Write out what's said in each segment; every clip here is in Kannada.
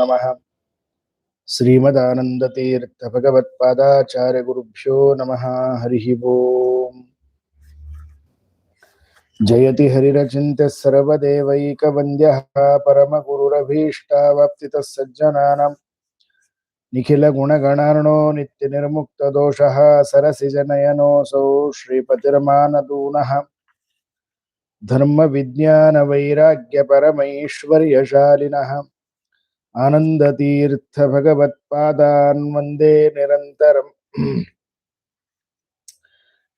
नमः श्रीमदानन्दतीर्थभगवत्पादाचार्यगुरुभ्यो नमः हरिः ओम् जयति हरिरचिन्त्य सर्वदेवैकवन्द्यः परमगुरुरभीष्टावाप्तितः सज्जनानाम् निखिलगुणगणार्णो नित्यनिर्मुक्तदोषः सरसिजनयनोऽसौ श्रीपतिर्मानदूनः धर्मविज्ञानवैराग्यपरमैश्वर्यशालिनः आनन्दतीर्थभगवत्पादान् वंदे निरन्तरम्।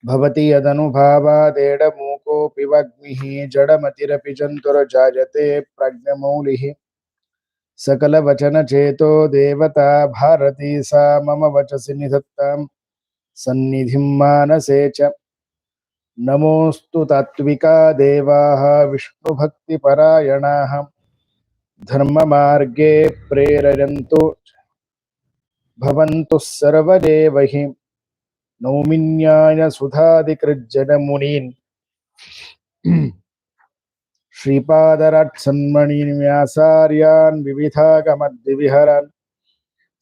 भवति यदनुभावादेडमूकोऽपि वाग्मिः जडमतिरपि जन्तुर्जायते प्रज्ञमौलिः। सकलवचनचेतो देवता भारती सा मम वचसि निधत्तां सन्निधिं मानसे च। नमोऽस्तु तात्विका देवाः, विष्णुभक्तिपरायणाः। धर्ममार्गे प्रेरयन्तु, भवन्तु सर्वदेव हि नौमिन्यायसुधादिकृज्जनमुनीन् श्रीपादराट्सन्मणिन्यासार्यान् विविधागमद्विविहरान्,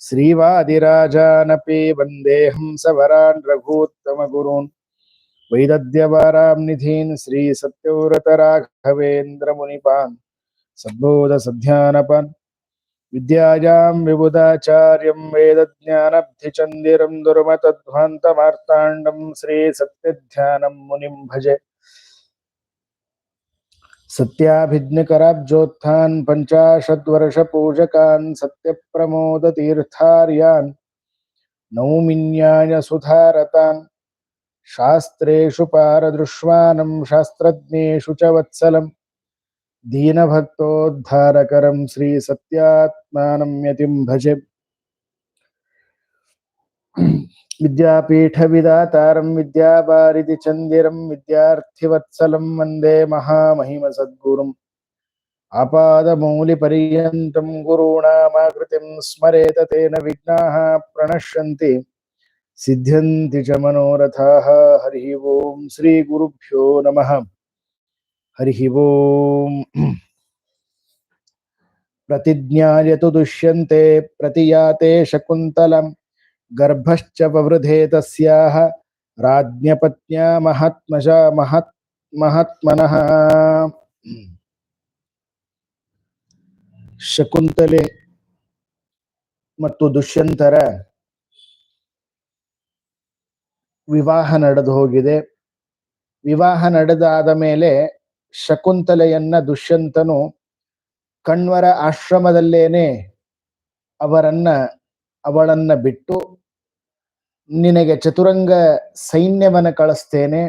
श्रीवादिराजानपि वन्देऽहं सवरान् रघूत्तमगुरून् वैदद्यवारां निधीन् श्रीसत्यव्रतराघवेन्द्रमुनिपान् सद्बोधसध्यानपान् विद्यायां विबुधाचार्यं वेदज्ञानब्धिचन्दिरं दुर्मतध्वान्तमार्ताण्डं श्रीसत्यध्यानं मुनिं भजे। सत्याभिज्ञकराब्जोत्थान् पञ्चाशद्वर्षपूजकान् सत्यप्रमोदतीर्थार्यान् नौमिन्यायसुधारतान् शास्त्रेषु पारदृश्वानं शास्त्रज्ञेषु च దీనభక్తోద్ధారకరం శ్రీ సత్యాత్మానం యతిం భజే విద్యాపీఠ విదాతారం విద్యాపారిధి చందిరం విద్యార్థివత్సలం వందే మహామహిమ సద్గురుం ఆపాదమౌలిపర్యంతం గురూణామాకృతిం స్మరేత తేన విఘ్నాః ప్రణశ్యంతి సిద్ధ్యంతి చ మనోరథాః హరి ఓం శ్రీ గురుభ్యో నమః हरिः ओं प्रतिज्ञायतु दुष्यन्ते प्रतियाते शकुन्तलं गर्भश्च ववृधे तस्याः राज्ञपत्न्या महात्मजा महत् ಮಹಾತ್ಮನಃ ಶಕುಂತಲೆ ಮತ್ತು ದುಷ್ಯಂತರ ವಿವಾಹ ನಡೆದು ಹೋಗಿದೆ ವಿವಾಹ ನಡೆದಾದ ಮೇಲೆ ಶಕುಂತಲೆಯನ್ನ ದುಷ್ಯಂತನು ಕಣ್ವರ ಆಶ್ರಮದಲ್ಲೇನೆ ಅವರನ್ನ, ಅವಳನ್ನ ಬಿಟ್ಟು, ನಿನಗೆ ಚತುರಂಗ ಸೈನ್ಯವನ್ನು ಕಳಿಸ್ತೇನೆ.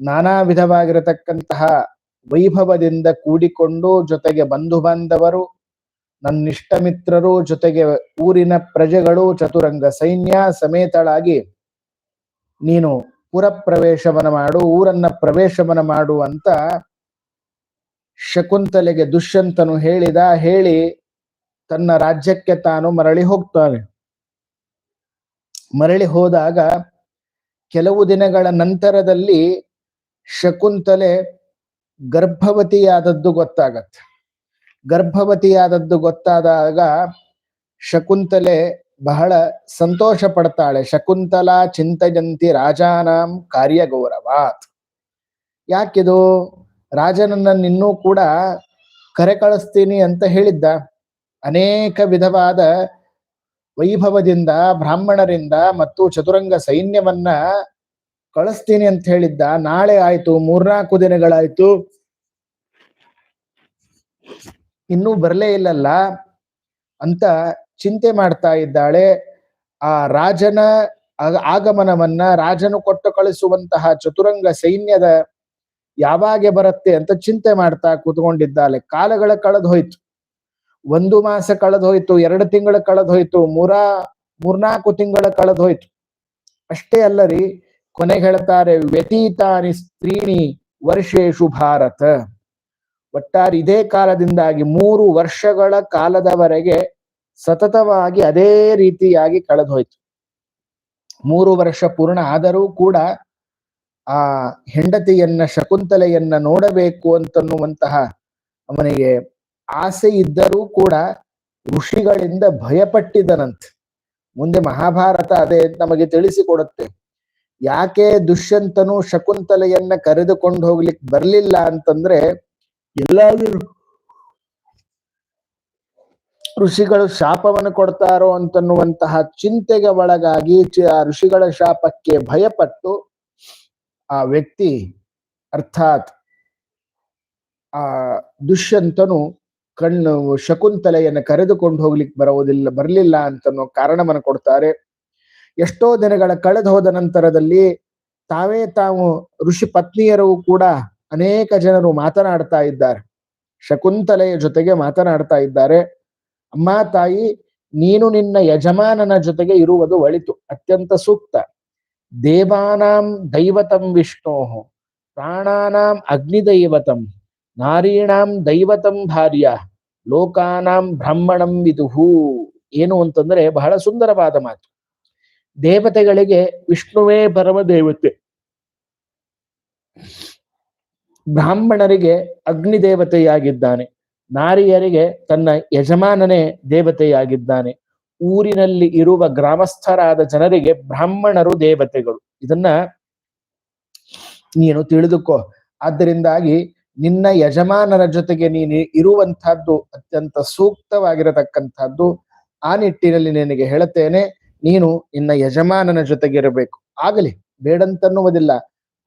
ನಾನಾ ವಿಧವಾಗಿರತಕ್ಕಂತಹ ವೈಭವದಿಂದ ಕೂಡಿಕೊಂಡು ಜೊತೆಗೆ ಬಂಧು ಬಾಂಧವರು ನನ್ನಿಷ್ಟ ಮಿತ್ರರು ಜೊತೆಗೆ ಊರಿನ ಪ್ರಜೆಗಳು, ಚತುರಂಗ ಸೈನ್ಯ ಸಮೇತಳಾಗಿ ನೀನು ಪುರ ಪ್ರವೇಶವನ ಮಾಡು, ಊರನ್ನ ಪ್ರವೇಶವನ ಮಾಡು ಅಂತ ಶಕುಂತಲೆಗೆ ದುಷ್ಯಂತನು ಹೇಳಿದ, ಹೇಳಿ ತನ್ನ ರಾಜ್ಯಕ್ಕೆ ತಾನು ಮರಳಿ ಹೋಗ್ತಾನೆ. ಮರಳಿ ಹೋದಾಗ ಕೆಲವು ದಿನಗಳ ನಂತರದಲ್ಲಿ ಶಕುಂತಲೆ ಗರ್ಭವತಿಯಾದದ್ದು ಗೊತ್ತಾಗತ್ತೆ. ಗರ್ಭವತಿಯಾದದ್ದು ಗೊತ್ತಾದಾಗ ಶಕುಂತಲೆ ಬಹಳ ಸಂತೋಷ ಪಡ್ತಾಳೆ. ಶಕುಂತಲಾ ಚಿಂತಯಂತಿ ರಾಜಾನಾಂ ಕಾರ್ಯ ಗೌರವಾತ್ ಯಾಕಿದು? ರಾಜನನ್ನ ಇನ್ನೂ ಕೂಡ ಕರೆ ಕಳಿಸ್ತೀನಿ ಅಂತ ಹೇಳಿದ್ದ. ಅನೇಕ ವಿಧವಾದ ವೈಭವದಿಂದ, ಬ್ರಾಹ್ಮಣರಿಂದ ಮತ್ತು ಚತುರಂಗ ಸೈನ್ಯವನ್ನ ಕಳಿಸ್ತೀನಿ ಅಂತ ಹೇಳಿದ್ದ. ನಾಳೆ ಆಯ್ತು, ಮೂರ್ನಾಲ್ಕು ದಿನಗಳಾಯ್ತು. ಇನ್ನೂ ಬರಲೇ ಇಲ್ಲಲ್ಲ ಅಂತ ಚಿಂತೆ ಮಾಡ್ತಾ ಇದ್ದಾಳೆ. ಆ ರಾಜನ ಆಗಮನವನ್ನ ರಾಜನು ಕೊಟ್ಟು ಕಳಿಸುವಂತಹ ಚತುರಂಗ ಸೈನ್ಯದ ಯಾವಾಗೆ ಬರುತ್ತೆ ಅಂತ ಚಿಂತೆ ಮಾಡ್ತಾ ಕೂತ್ಕೊಂಡಿದ್ದಾಳೆ. ಕಾಲಗಳ ಕಳೆದು ಹೋಯ್ತು. ಒಂದು ಮಾಸ ಕಳೆದು ಹೋಯ್ತು, ಎರಡು ತಿಂಗಳ ಕಳೆದು ಹೋಯ್ತು, ಮೂರಾ, ಮೂರ್ನಾಲ್ಕು ತಿಂಗಳ ಕಳೆದು ಹೋಯ್ತು. ಅಷ್ಟೇ ಅಲ್ಲರಿ, ಕೊನೆಗೆ ಹೇಳ್ತಾರೆ, ವ್ಯತೀತಾನಿ ಸ್ತ್ರೀಣಿ ವರ್ಷೇಶು ಭಾರತ. ಒಟ್ಟಾರೆ ಇದೇ ಕಾಲದಿಂದಾಗಿ ಮೂರು ವರ್ಷಗಳ ಕಾಲದವರೆಗೆ ಸತತವಾಗಿ ಅದೇ ರೀತಿಯಾಗಿ ಕಳೆದು ಹೋಯ್ತು ಮೂರು ವರ್ಷ ಪೂರ್ಣ ಆದರೂ ಕೂಡ ಆ ಹೆಂಡತಿಯನ್ನ, ಶಕುಂತಲೆಯನ್ನ ನೋಡಬೇಕು ಅಂತನ್ನುವಂತಹ ಅವನಿಗೆ ಆಸೆ ಇದ್ದರೂ ಕೂಡ ಋಷಿಗಳಿಂದ ಭಯಪಟ್ಟಿದನಂತೆ. ಮುಂದೆ ಮಹಾಭಾರತ ಅದೇ ನಮಗೆ ತಿಳಿಸಿಕೊಡುತ್ತೆ. ಯಾಕೆ ದುಷ್ಯಂತನು ಶಕುಂತಲೆಯನ್ನ ಕರೆದುಕೊಂಡು ಹೋಗ್ಲಿಕ್ಕೆ ಬರ್ಲಿಲ್ಲ ಅಂತಂದ್ರೆ, ಎಲ್ಲಾದರೂ ಋಷಿಗಳು ಶಾಪವನ್ನು ಕೊಡ್ತಾರೋ ಅಂತನ್ನುವಂತಹ ಚಿಂತೆಗೆ ಒಳಗಾಗಿ ಆ ಋಷಿಗಳ ಶಾಪಕ್ಕೆ ಭಯಪಟ್ಟು ಆ ವ್ಯಕ್ತಿ ಅರ್ಥಾತ್ ಆ ದುಷ್ಯಂತನು ಕಣ್ಣು ಶಕುಂತಲೆಯನ್ನು ಕರೆದುಕೊಂಡು ಹೋಗ್ಲಿಕ್ಕೆ ಬರುವುದಿಲ್ಲ ಬರಲಿಲ್ಲ ಅಂತನ್ನೋ ಕಾರಣವನ್ನು ಕೊಡ್ತಾರೆ. ಎಷ್ಟೋ ದಿನಗಳ ಕಳೆದು ಹೋದ ನಂತರದಲ್ಲಿ ತಾವೇ ತಾವು ಋಷಿ ಪತ್ನಿಯರು ಕೂಡ ಅನೇಕ ಜನರು ಮಾತನಾಡ್ತಾ ಇದ್ದಾರೆ. ಶಕುಂತಲೆಯ ಜೊತೆಗೆ ಮಾತನಾಡ್ತಾ ಇದ್ದಾರೆ. ಅಮ್ಮ, ತಾಯಿ, ನೀನು ನಿನ್ನ ಯಜಮಾನನ ಜೊತೆಗೆ ಇರುವುದು ಒಳಿತು. ಅತ್ಯಂತ ಸೂಕ್ತ. ದೇವಾನಾಂ ದೈವತಂ ವಿಷ್ಣೋ ಪ್ರಾಣಾನಾಂ ಅಗ್ನಿದೈವತಂ. ನಾರೀಣಾಂ ದೈವತಂ ಭಾರ್ಯ. ಲೋಕಾನಾಂ ಬ್ರಾಹ್ಮಣಂ ವಿದುಹು. ಏನು ಅಂತಂದ್ರೆ ಬಹಳ ಸುಂದರವಾದ ಮಾತು. ದೇವತೆಗಳಿಗೆ ವಿಷ್ಣುವೇ ಪರಮ ದೇವತೆ ಬ್ರಾಹ್ಮಣರಿಗೆ ಅಗ್ನಿ ದೇವತೆಯಾಗಿದ್ದಾನೆ ನಾರಿಯರಿಗೆ ತನ್ನ ಯಜಮಾನನೇ ದೇವತೆಯಾಗಿದ್ದಾನೆ. ಊರಿನಲ್ಲಿ ಇರುವ ಗ್ರಾಮಸ್ಥರಾದ ಜನರಿಗೆ ಬ್ರಾಹ್ಮಣರು ದೇವತೆಗಳು. ಇದನ್ನ ನೀನು ತಿಳಿದುಕೋ. ಆದ್ದರಿಂದಾಗಿ ನಿನ್ನ ಯಜಮಾನರ ಜೊತೆಗೆ ನೀನು ಇರುವಂತಹದ್ದು ಅತ್ಯಂತ ಸೂಕ್ತವಾಗಿರತಕ್ಕಂಥದ್ದು. ಆ ನಿಟ್ಟಿನಲ್ಲಿ ನಿನಗೆ ಹೇಳುತ್ತೇನೆ, ನೀನು ನಿನ್ನ ಯಜಮಾನನ ಜೊತೆಗೆ ಇರಬೇಕು ಆಗಲಿ, ಬೇಡಂತನ್ನುವುದಿಲ್ಲ.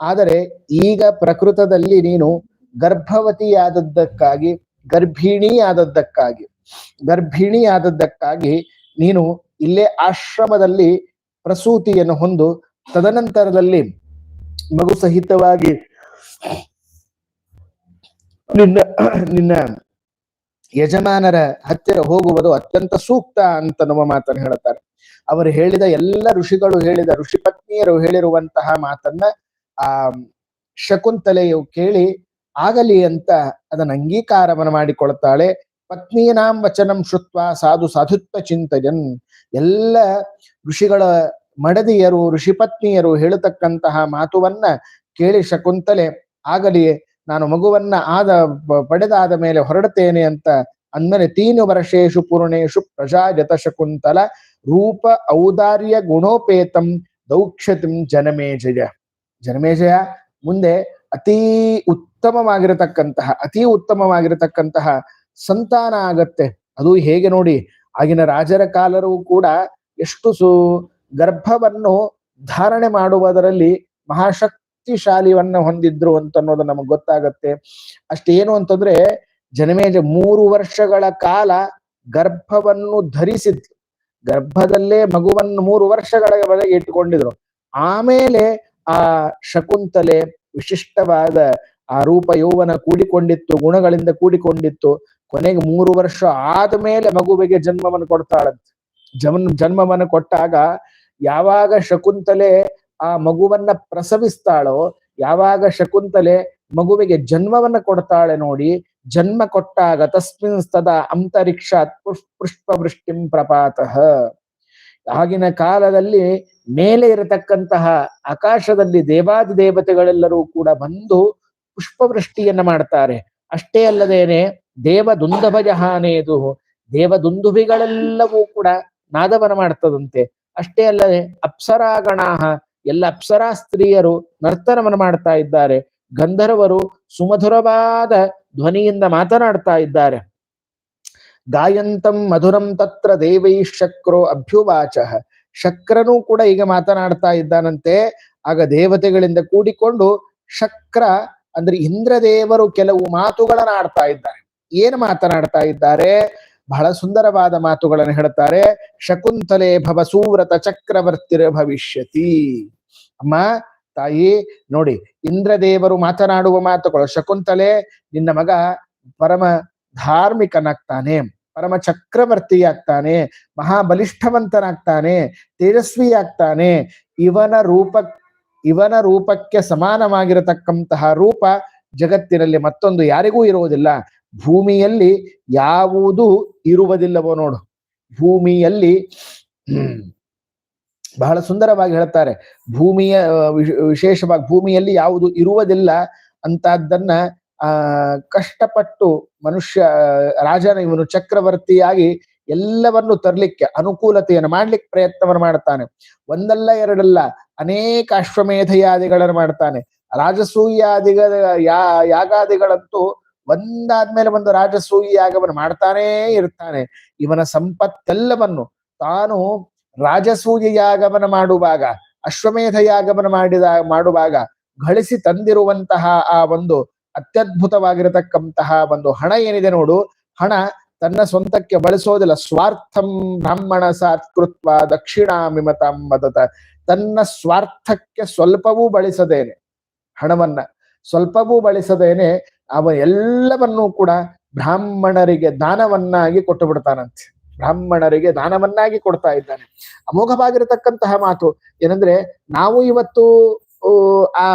ಆದರೆ ಈಗ ಪ್ರಕೃತದಲ್ಲಿ ನೀನು ಗರ್ಭವತಿಯಾದದ್ದಕ್ಕಾಗಿ ಗರ್ಭಿಣಿಯಾದದ್ದಕ್ಕಾಗಿ. ಗರ್ಭಿಣಿಯಾದದ್ದಕ್ಕಾಗಿ ನೀನು ಇಲ್ಲೇ ಆಶ್ರಮದಲ್ಲಿ ಪ್ರಸೂತಿಯನ್ನು ಹೊಂದು ತದನಂತರದಲ್ಲಿ ಮಗು ಸಹಿತವಾಗಿ ನಿನ್ನ ನಿನ್ನ ಯಜಮಾನರ ಹತ್ತಿರ ಹೋಗುವುದು ಅತ್ಯಂತ ಸೂಕ್ತ ಅಂತ ನಮ್ಮ ಮಾತನ್ನು ಹೇಳುತ್ತಾರೆ. ಅವರು ಹೇಳಿದ ಎಲ್ಲ ಋಷಿಗಳು ಹೇಳಿದ, ಋಷಿ ಪತ್ನಿಯರು ಹೇಳಿರುವಂತಹ ಮಾತನ್ನ ಆ ಶಕುಂತಲೆಯು ಕೇಳಿ ಆಗಲಿ ಅಂತ ಅದನ್ನ ಅಂಗೀಕಾರವನ್ನು ಮಾಡಿಕೊಳ್ತಾಳೆ. ಪತ್ನೀನಾಂ ವಚನಂ ಶುತ್ವ ಸಾಧು ಸಾಧುತ್ವ ಚಿಂತಯನ್. ಎಲ್ಲ ಋಷಿಗಳ ಮಡದಿಯರು, ಋಷಿ ಪತ್ನಿಯರು ಹೇಳತಕ್ಕಂತಹ ಮಾತುವನ್ನ ಕೇಳಿ ಶಕುಂತಲೆ, ಆಗಲಿ ನಾನು ಮಗುವನ್ನ ಆದ ಪಡೆದಾದ ಮೇಲೆ ಹೊರಡುತ್ತೇನೆ ಅಂತ ಅಂದಮೇಲೆ ತೀನು ವರ್ಷೇಶು ಪೂರ್ಣೇಶು ಪ್ರಜಾಜತ ಶಕುಂತಲ, ರೂಪ ಔದಾರ್ಯ ಗುಣೋಪೇತಂ ದೌಕ್ಷತಿಂ ಜನಮೇಜಯ. ಜನಮೇಜಯ, ಮುಂದೆ ಅತೀ ಉತ್ತಮವಾಗಿರತಕ್ಕಂತಹ, ಅತಿ ಉತ್ತಮವಾಗಿರತಕ್ಕಂತಹ ಸಂತಾನ ಆಗತ್ತೆ. ಅದು ಹೇಗೆ ನೋಡಿ, ಆಗಿನ ರಾಜರ ಕಾಲರು ಕೂಡ ಎಷ್ಟು ಸು, ಗರ್ಭವನ್ನು ಧಾರಣೆ ಮಾಡುವುದರಲ್ಲಿ ಮಹಾಶಕ್ತಿಶಾಲಿಯನ್ನ ಹೊಂದಿದ್ರು ಅಂತ ಅನ್ನೋದು ನಮಗೆ ಗೊತ್ತಾಗತ್ತೆ. ಅಷ್ಟೇನು ಅಂತಂದ್ರೆ, ಜನಮೇಜ ಮೂರು ವರ್ಷಗಳ ಕಾಲ ಗರ್ಭವನ್ನು ಧರಿಸಿದ್ರು ಗರ್ಭದಲ್ಲೇ ಮಗುವನ್ನು ಮೂರು ವರ್ಷಗಳವರೆಗೆ ಇಟ್ಟುಕೊಂಡಿದ್ರು. ಆಮೇಲೆ ಆ ಶಕುಂತಲೆ ವಿಶಿಷ್ಟವಾದ ಆ ರೂಪ ಯೌವನ ಕೂಡಿಕೊಂಡಿತ್ತು, ಗುಣಗಳಿಂದ ಕೂಡಿಕೊಂಡಿತ್ತು. ಕೊನೆಗೆ ಮೂರು ವರ್ಷ ಆದ್ಮೇಲೆ ಮಗುವಿಗೆ ಜನ್ಮವನ್ನು ಕೊಡ್ತಾಳಂತೆ. ಜನ್, ಜನ್ಮವನ್ನು ಕೊಟ್ಟಾಗ ಯಾವಾಗ ಶಕುಂತಲೆ ಆ ಮಗುವನ್ನ ಪ್ರಸವಿಸ್ತಾಳೋ, ಯಾವಾಗ ಶಕುಂತಲೆ ಮಗುವಿಗೆ ಜನ್ಮವನ್ನ ಕೊಡ್ತಾಳೆ ನೋಡಿ, ಜನ್ಮ ಕೊಟ್ಟಾಗ ತಸ್ಮಿನ್ ಸ್ತದ ಅಂತರಿಕ್ಷಾತ್ ಪುಷ್ ಪುಷ್ಪವೃಷ್ಟಿಂ ಪ್ರಪಾತಃ. ಆಗಿನ ಕಾಲದಲ್ಲಿ ಮೇಲೆ ಇರತಕ್ಕಂತಹ ಆಕಾಶದಲ್ಲಿ ದೇವಾದಿ ದೇವತೆಗಳೆಲ್ಲರೂ ಕೂಡ ಬಂದು ಪುಷ್ಪವೃಷ್ಟಿಯನ್ನ ಮಾಡ್ತಾರೆ. ಅಷ್ಟೇ ಅಲ್ಲದೇನೆ ದೇವ ದುಂದಭಜಹಾನೇದು ದೇವ ದುಂದುಭಿಗಳೆಲ್ಲವೂ ಕೂಡ ನಾದವನ ಮಾಡ್ತದಂತೆ. ಅಷ್ಟೇ ಅಲ್ಲದೆ ಅಪ್ಸರಾಗಣಾಹ, ಎಲ್ಲ ಅಪ್ಸರಾ ಸ್ತ್ರೀಯರು ನರ್ತನವನ ಮಾಡ್ತಾ ಇದ್ದಾರೆ. ಗಂಧರ್ವರು ಸುಮಧುರವಾದ ಧ್ವನಿಯಿಂದ ಮಾತನಾಡ್ತಾ ಇದ್ದಾರೆ. ಗಾಯಂತಂ ಮಧುರಂ ತತ್ರ ದೇವೈ ಶಕ್ರೋ ಅಭ್ಯುವಾಚ. ಶಕ್ರನೂ ಕೂಡ ಈಗ ಮಾತನಾಡ್ತಾ ಇದ್ದಾನಂತೆ. ಆಗ ದೇವತೆಗಳಿಂದ ಕೂಡಿಕೊಂಡು ಶಕ್ರ, ಅಂದ್ರೆ ಇಂದ್ರದೇವರು ಕೆಲವು ಮಾತುಗಳನ್ನ ಆಡ್ತಾ ಇದ್ದಾರೆ. ಏನು ಮಾತನಾಡ್ತಾ ಇದ್ದಾರೆ? ಬಹಳ ಸುಂದರವಾದ ಮಾತುಗಳನ್ನು ಹೇಳ್ತಾರೆ. ಶಕುಂತಲೆ ಭವ ಸೂವ್ರತ ಚಕ್ರವರ್ತಿರ ಭವಿಷ್ಯತಿ. ಅಮ್ಮ, ತಾಯಿ, ನೋಡಿ, ಇಂದ್ರದೇವರು ಮಾತನಾಡುವ ಮಾತುಗಳು. ಶಕುಂತಲೆ ನಿನ್ನ ಮಗ ಪರಮ ಧಾರ್ಮಿಕನಾಗ್ತಾನೆ. ಪರಮ ಚಕ್ರವರ್ತಿಯಾಗ್ತಾನೆ ಮಹಾಬಲಿಷ್ಠವಂತನಾಗ್ತಾನೆ, ತೇಜಸ್ವಿಯಾಗ್ತಾನೆ, ಇವನ ರೂಪ, ಇವನ ರೂಪಕ್ಕೆ ಸಮಾನವಾಗಿರತಕ್ಕಂತಹ ರೂಪ ಜಗತ್ತಿನಲ್ಲಿ ಮತ್ತೊಂದು ಯಾರಿಗೂ ಇರುವುದಿಲ್ಲ. ಭೂಮಿಯಲ್ಲಿ ಯಾವುದು ಇರುವುದಿಲ್ಲವೋ ನೋಡು. ಭೂಮಿಯಲ್ಲಿ ಬಹಳ ಸುಂದರವಾಗಿ ಹೇಳ್ತಾರೆ ಭೂಮಿಯ ವಿಶೇಷವಾಗಿ ಭೂಮಿಯಲ್ಲಿ ಯಾವುದು ಇರುವುದಿಲ್ಲ ಅಂತದ್ದನ್ನ ಕಷ್ಟಪಟ್ಟು ಮನುಷ್ಯ ರಾಜನ ಇವನು ಚಕ್ರವರ್ತಿಯಾಗಿ ಎಲ್ಲವನ್ನು ತರ್ಲಿಕ್ಕೆ ಅನುಕೂಲತೆಯನ್ನು ಮಾಡ್ಲಿಕ್ಕೆ ಪ್ರಯತ್ನವನ್ನು ಮಾಡ್ತಾನೆ. ಒಂದಲ್ಲ ಎರಡಲ್ಲ ಅನೇಕ ಅಶ್ವಮೇಧಯಾದಿಗಳನ್ನು ಮಾಡ್ತಾನೆ. ರಾಜಸೂಯಾದಿಗಳ ಯಾ, ಯಾಗಾದಿಗಳಂತೂ ಒಂದಾದ್ಮೇಲೆ ಒಂದು ರಾಜಸೂಯಿ ಯಾಗವನ್ನು ಮಾಡ್ತಾನೇ ಇರ್ತಾನೆ. ಇವನ ಸಂಪತ್ತೆಲ್ಲವನ್ನು ತಾನು ರಾಜಸೂಯ ಯಾಗವನ್ನ ಮಾಡುವಾಗ, ಅಶ್ವಮೇಧ ಯಾಗವನ್ನು ಮಾಡಿದ, ಮಾಡುವಾಗ ಗಳಿಸಿ ತಂದಿರುವಂತಹ ಆ ಒಂದು ಅತ್ಯದ್ಭುತವಾಗಿರತಕ್ಕಂತಹ ಒಂದು ಹಣ ಏನಿದೆ ನೋಡು, ಹಣ ತನ್ನ ಸ್ವಂತಕ್ಕೆ ಬಳಸೋದಿಲ್ಲ. ಸ್ವಾರ್ಥಂ ಬ್ರಾಹ್ಮಣ ಸಾತ್ಕೃತ್ವ ದಕ್ಷಿಣಾಮಿಮತಂ ಮದತ ತನ್ನ ಸ್ವಾರ್ಥಕ್ಕೆ ಸ್ವಲ್ಪವೂ ಬಳಸದೇನೆ ಹಣವನ್ನ. ಸ್ವಲ್ಪವೂ ಬಳಸದೇನೆ ಅವ ಎಲ್ಲವನ್ನೂ ಕೂಡ ಬ್ರಾಹ್ಮಣರಿಗೆ ದಾನವನ್ನಾಗಿ ಕೊಟ್ಟು ಬಿಡ್ತಾನಂತೆ ಬ್ರಾಹ್ಮಣರಿಗೆ ದಾನವನ್ನಾಗಿ ಕೊಡ್ತಾ ಇದ್ದಾನೆ. ಅಮೋಘವಾಗಿರತಕ್ಕಂತಹ ಮಾತು ಏನಂದ್ರೆ, ನಾವು ಇವತ್ತು, ಆ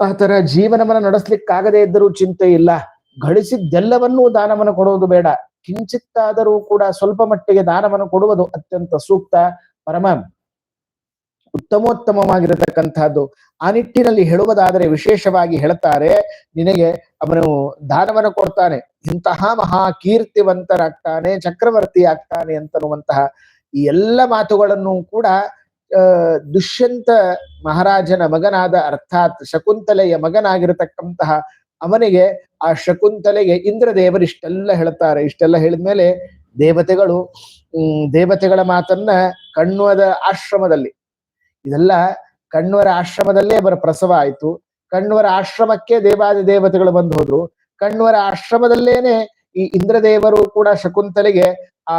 ಆ ತರ ಜೀವನವನ್ನ ನಡೆಸ್ಲಿಕ್ಕಾಗದೇ ಇದ್ದರೂ ಚಿಂತೆ ಇಲ್ಲ. ಗಳಿಸಿದ್ದೆಲ್ಲವನ್ನೂ ದಾನವನ್ನು ಕೊಡುವುದು ಬೇಡ. ಕಿಂಚಿತ್ತಾದರೂ ಕೂಡ ಸ್ವಲ್ಪ ಮಟ್ಟಿಗೆ ದಾನವನ್ನು ಕೊಡುವುದು ಅತ್ಯಂತ ಸೂಕ್ತ. ಪರಮ ಉತ್ತಮೋತ್ತಮವಾಗಿರತಕ್ಕಂತಹದ್ದು ಆ ನಿಟ್ಟಿನಲ್ಲಿ ಹೇಳುವುದಾದರೆ ವಿಶೇಷವಾಗಿ ಹೇಳ್ತಾರೆ ನಿನಗೆ ಅವನು ದಾನವನ್ನು ಕೊಡ್ತಾನೆ. ಇಂತಹ ಮಹಾ ಕೀರ್ತಿವಂತರಾಗ್ತಾನೆ ಚಕ್ರವರ್ತಿ ಆಗ್ತಾನೆ ಅಂತನ್ನುವಂತಹ ಈ ಎಲ್ಲ ಮಾತುಗಳನ್ನು ಕೂಡ ದುಷ್ಯಂತ ಮಹಾರಾಜನ ಮಗನಾದ ಅರ್ಥಾತ್ ಶಕುಂತಲೆಯ ಮಗನಾಗಿರತಕ್ಕಂತಹ ಅವನಿಗೆ ಆ ಶಕುಂತಲೆಗೆ ಇಂದ್ರದೇವರು ಇಷ್ಟೆಲ್ಲ ಹೇಳ್ತಾರೆ. ಇಷ್ಟೆಲ್ಲ ಹೇಳಿದ್ಮೇಲೆ ದೇವತೆಗಳು, ಹ್ಮ್, ದೇವತೆಗಳ ಮಾತನ್ನ ಕಣ್ವದ ಆಶ್ರಮದಲ್ಲಿ, ಇದೆಲ್ಲ ಕಣ್ವರ ಆಶ್ರಮದಲ್ಲೇ ಅವರ ಪ್ರಸವ ಆಯ್ತು. ಕಣ್ವರ ಆಶ್ರಮಕ್ಕೆ ದೇವಾದಿ ದೇವತೆಗಳು ಬಂದು ಹೋದ್ರು. ಕಣ್ವರ ಆಶ್ರಮದಲ್ಲೇನೆ ಈ ಇಂದ್ರದೇವರು ಕೂಡ ಶಕುಂತಲೆಗೆ, ಆ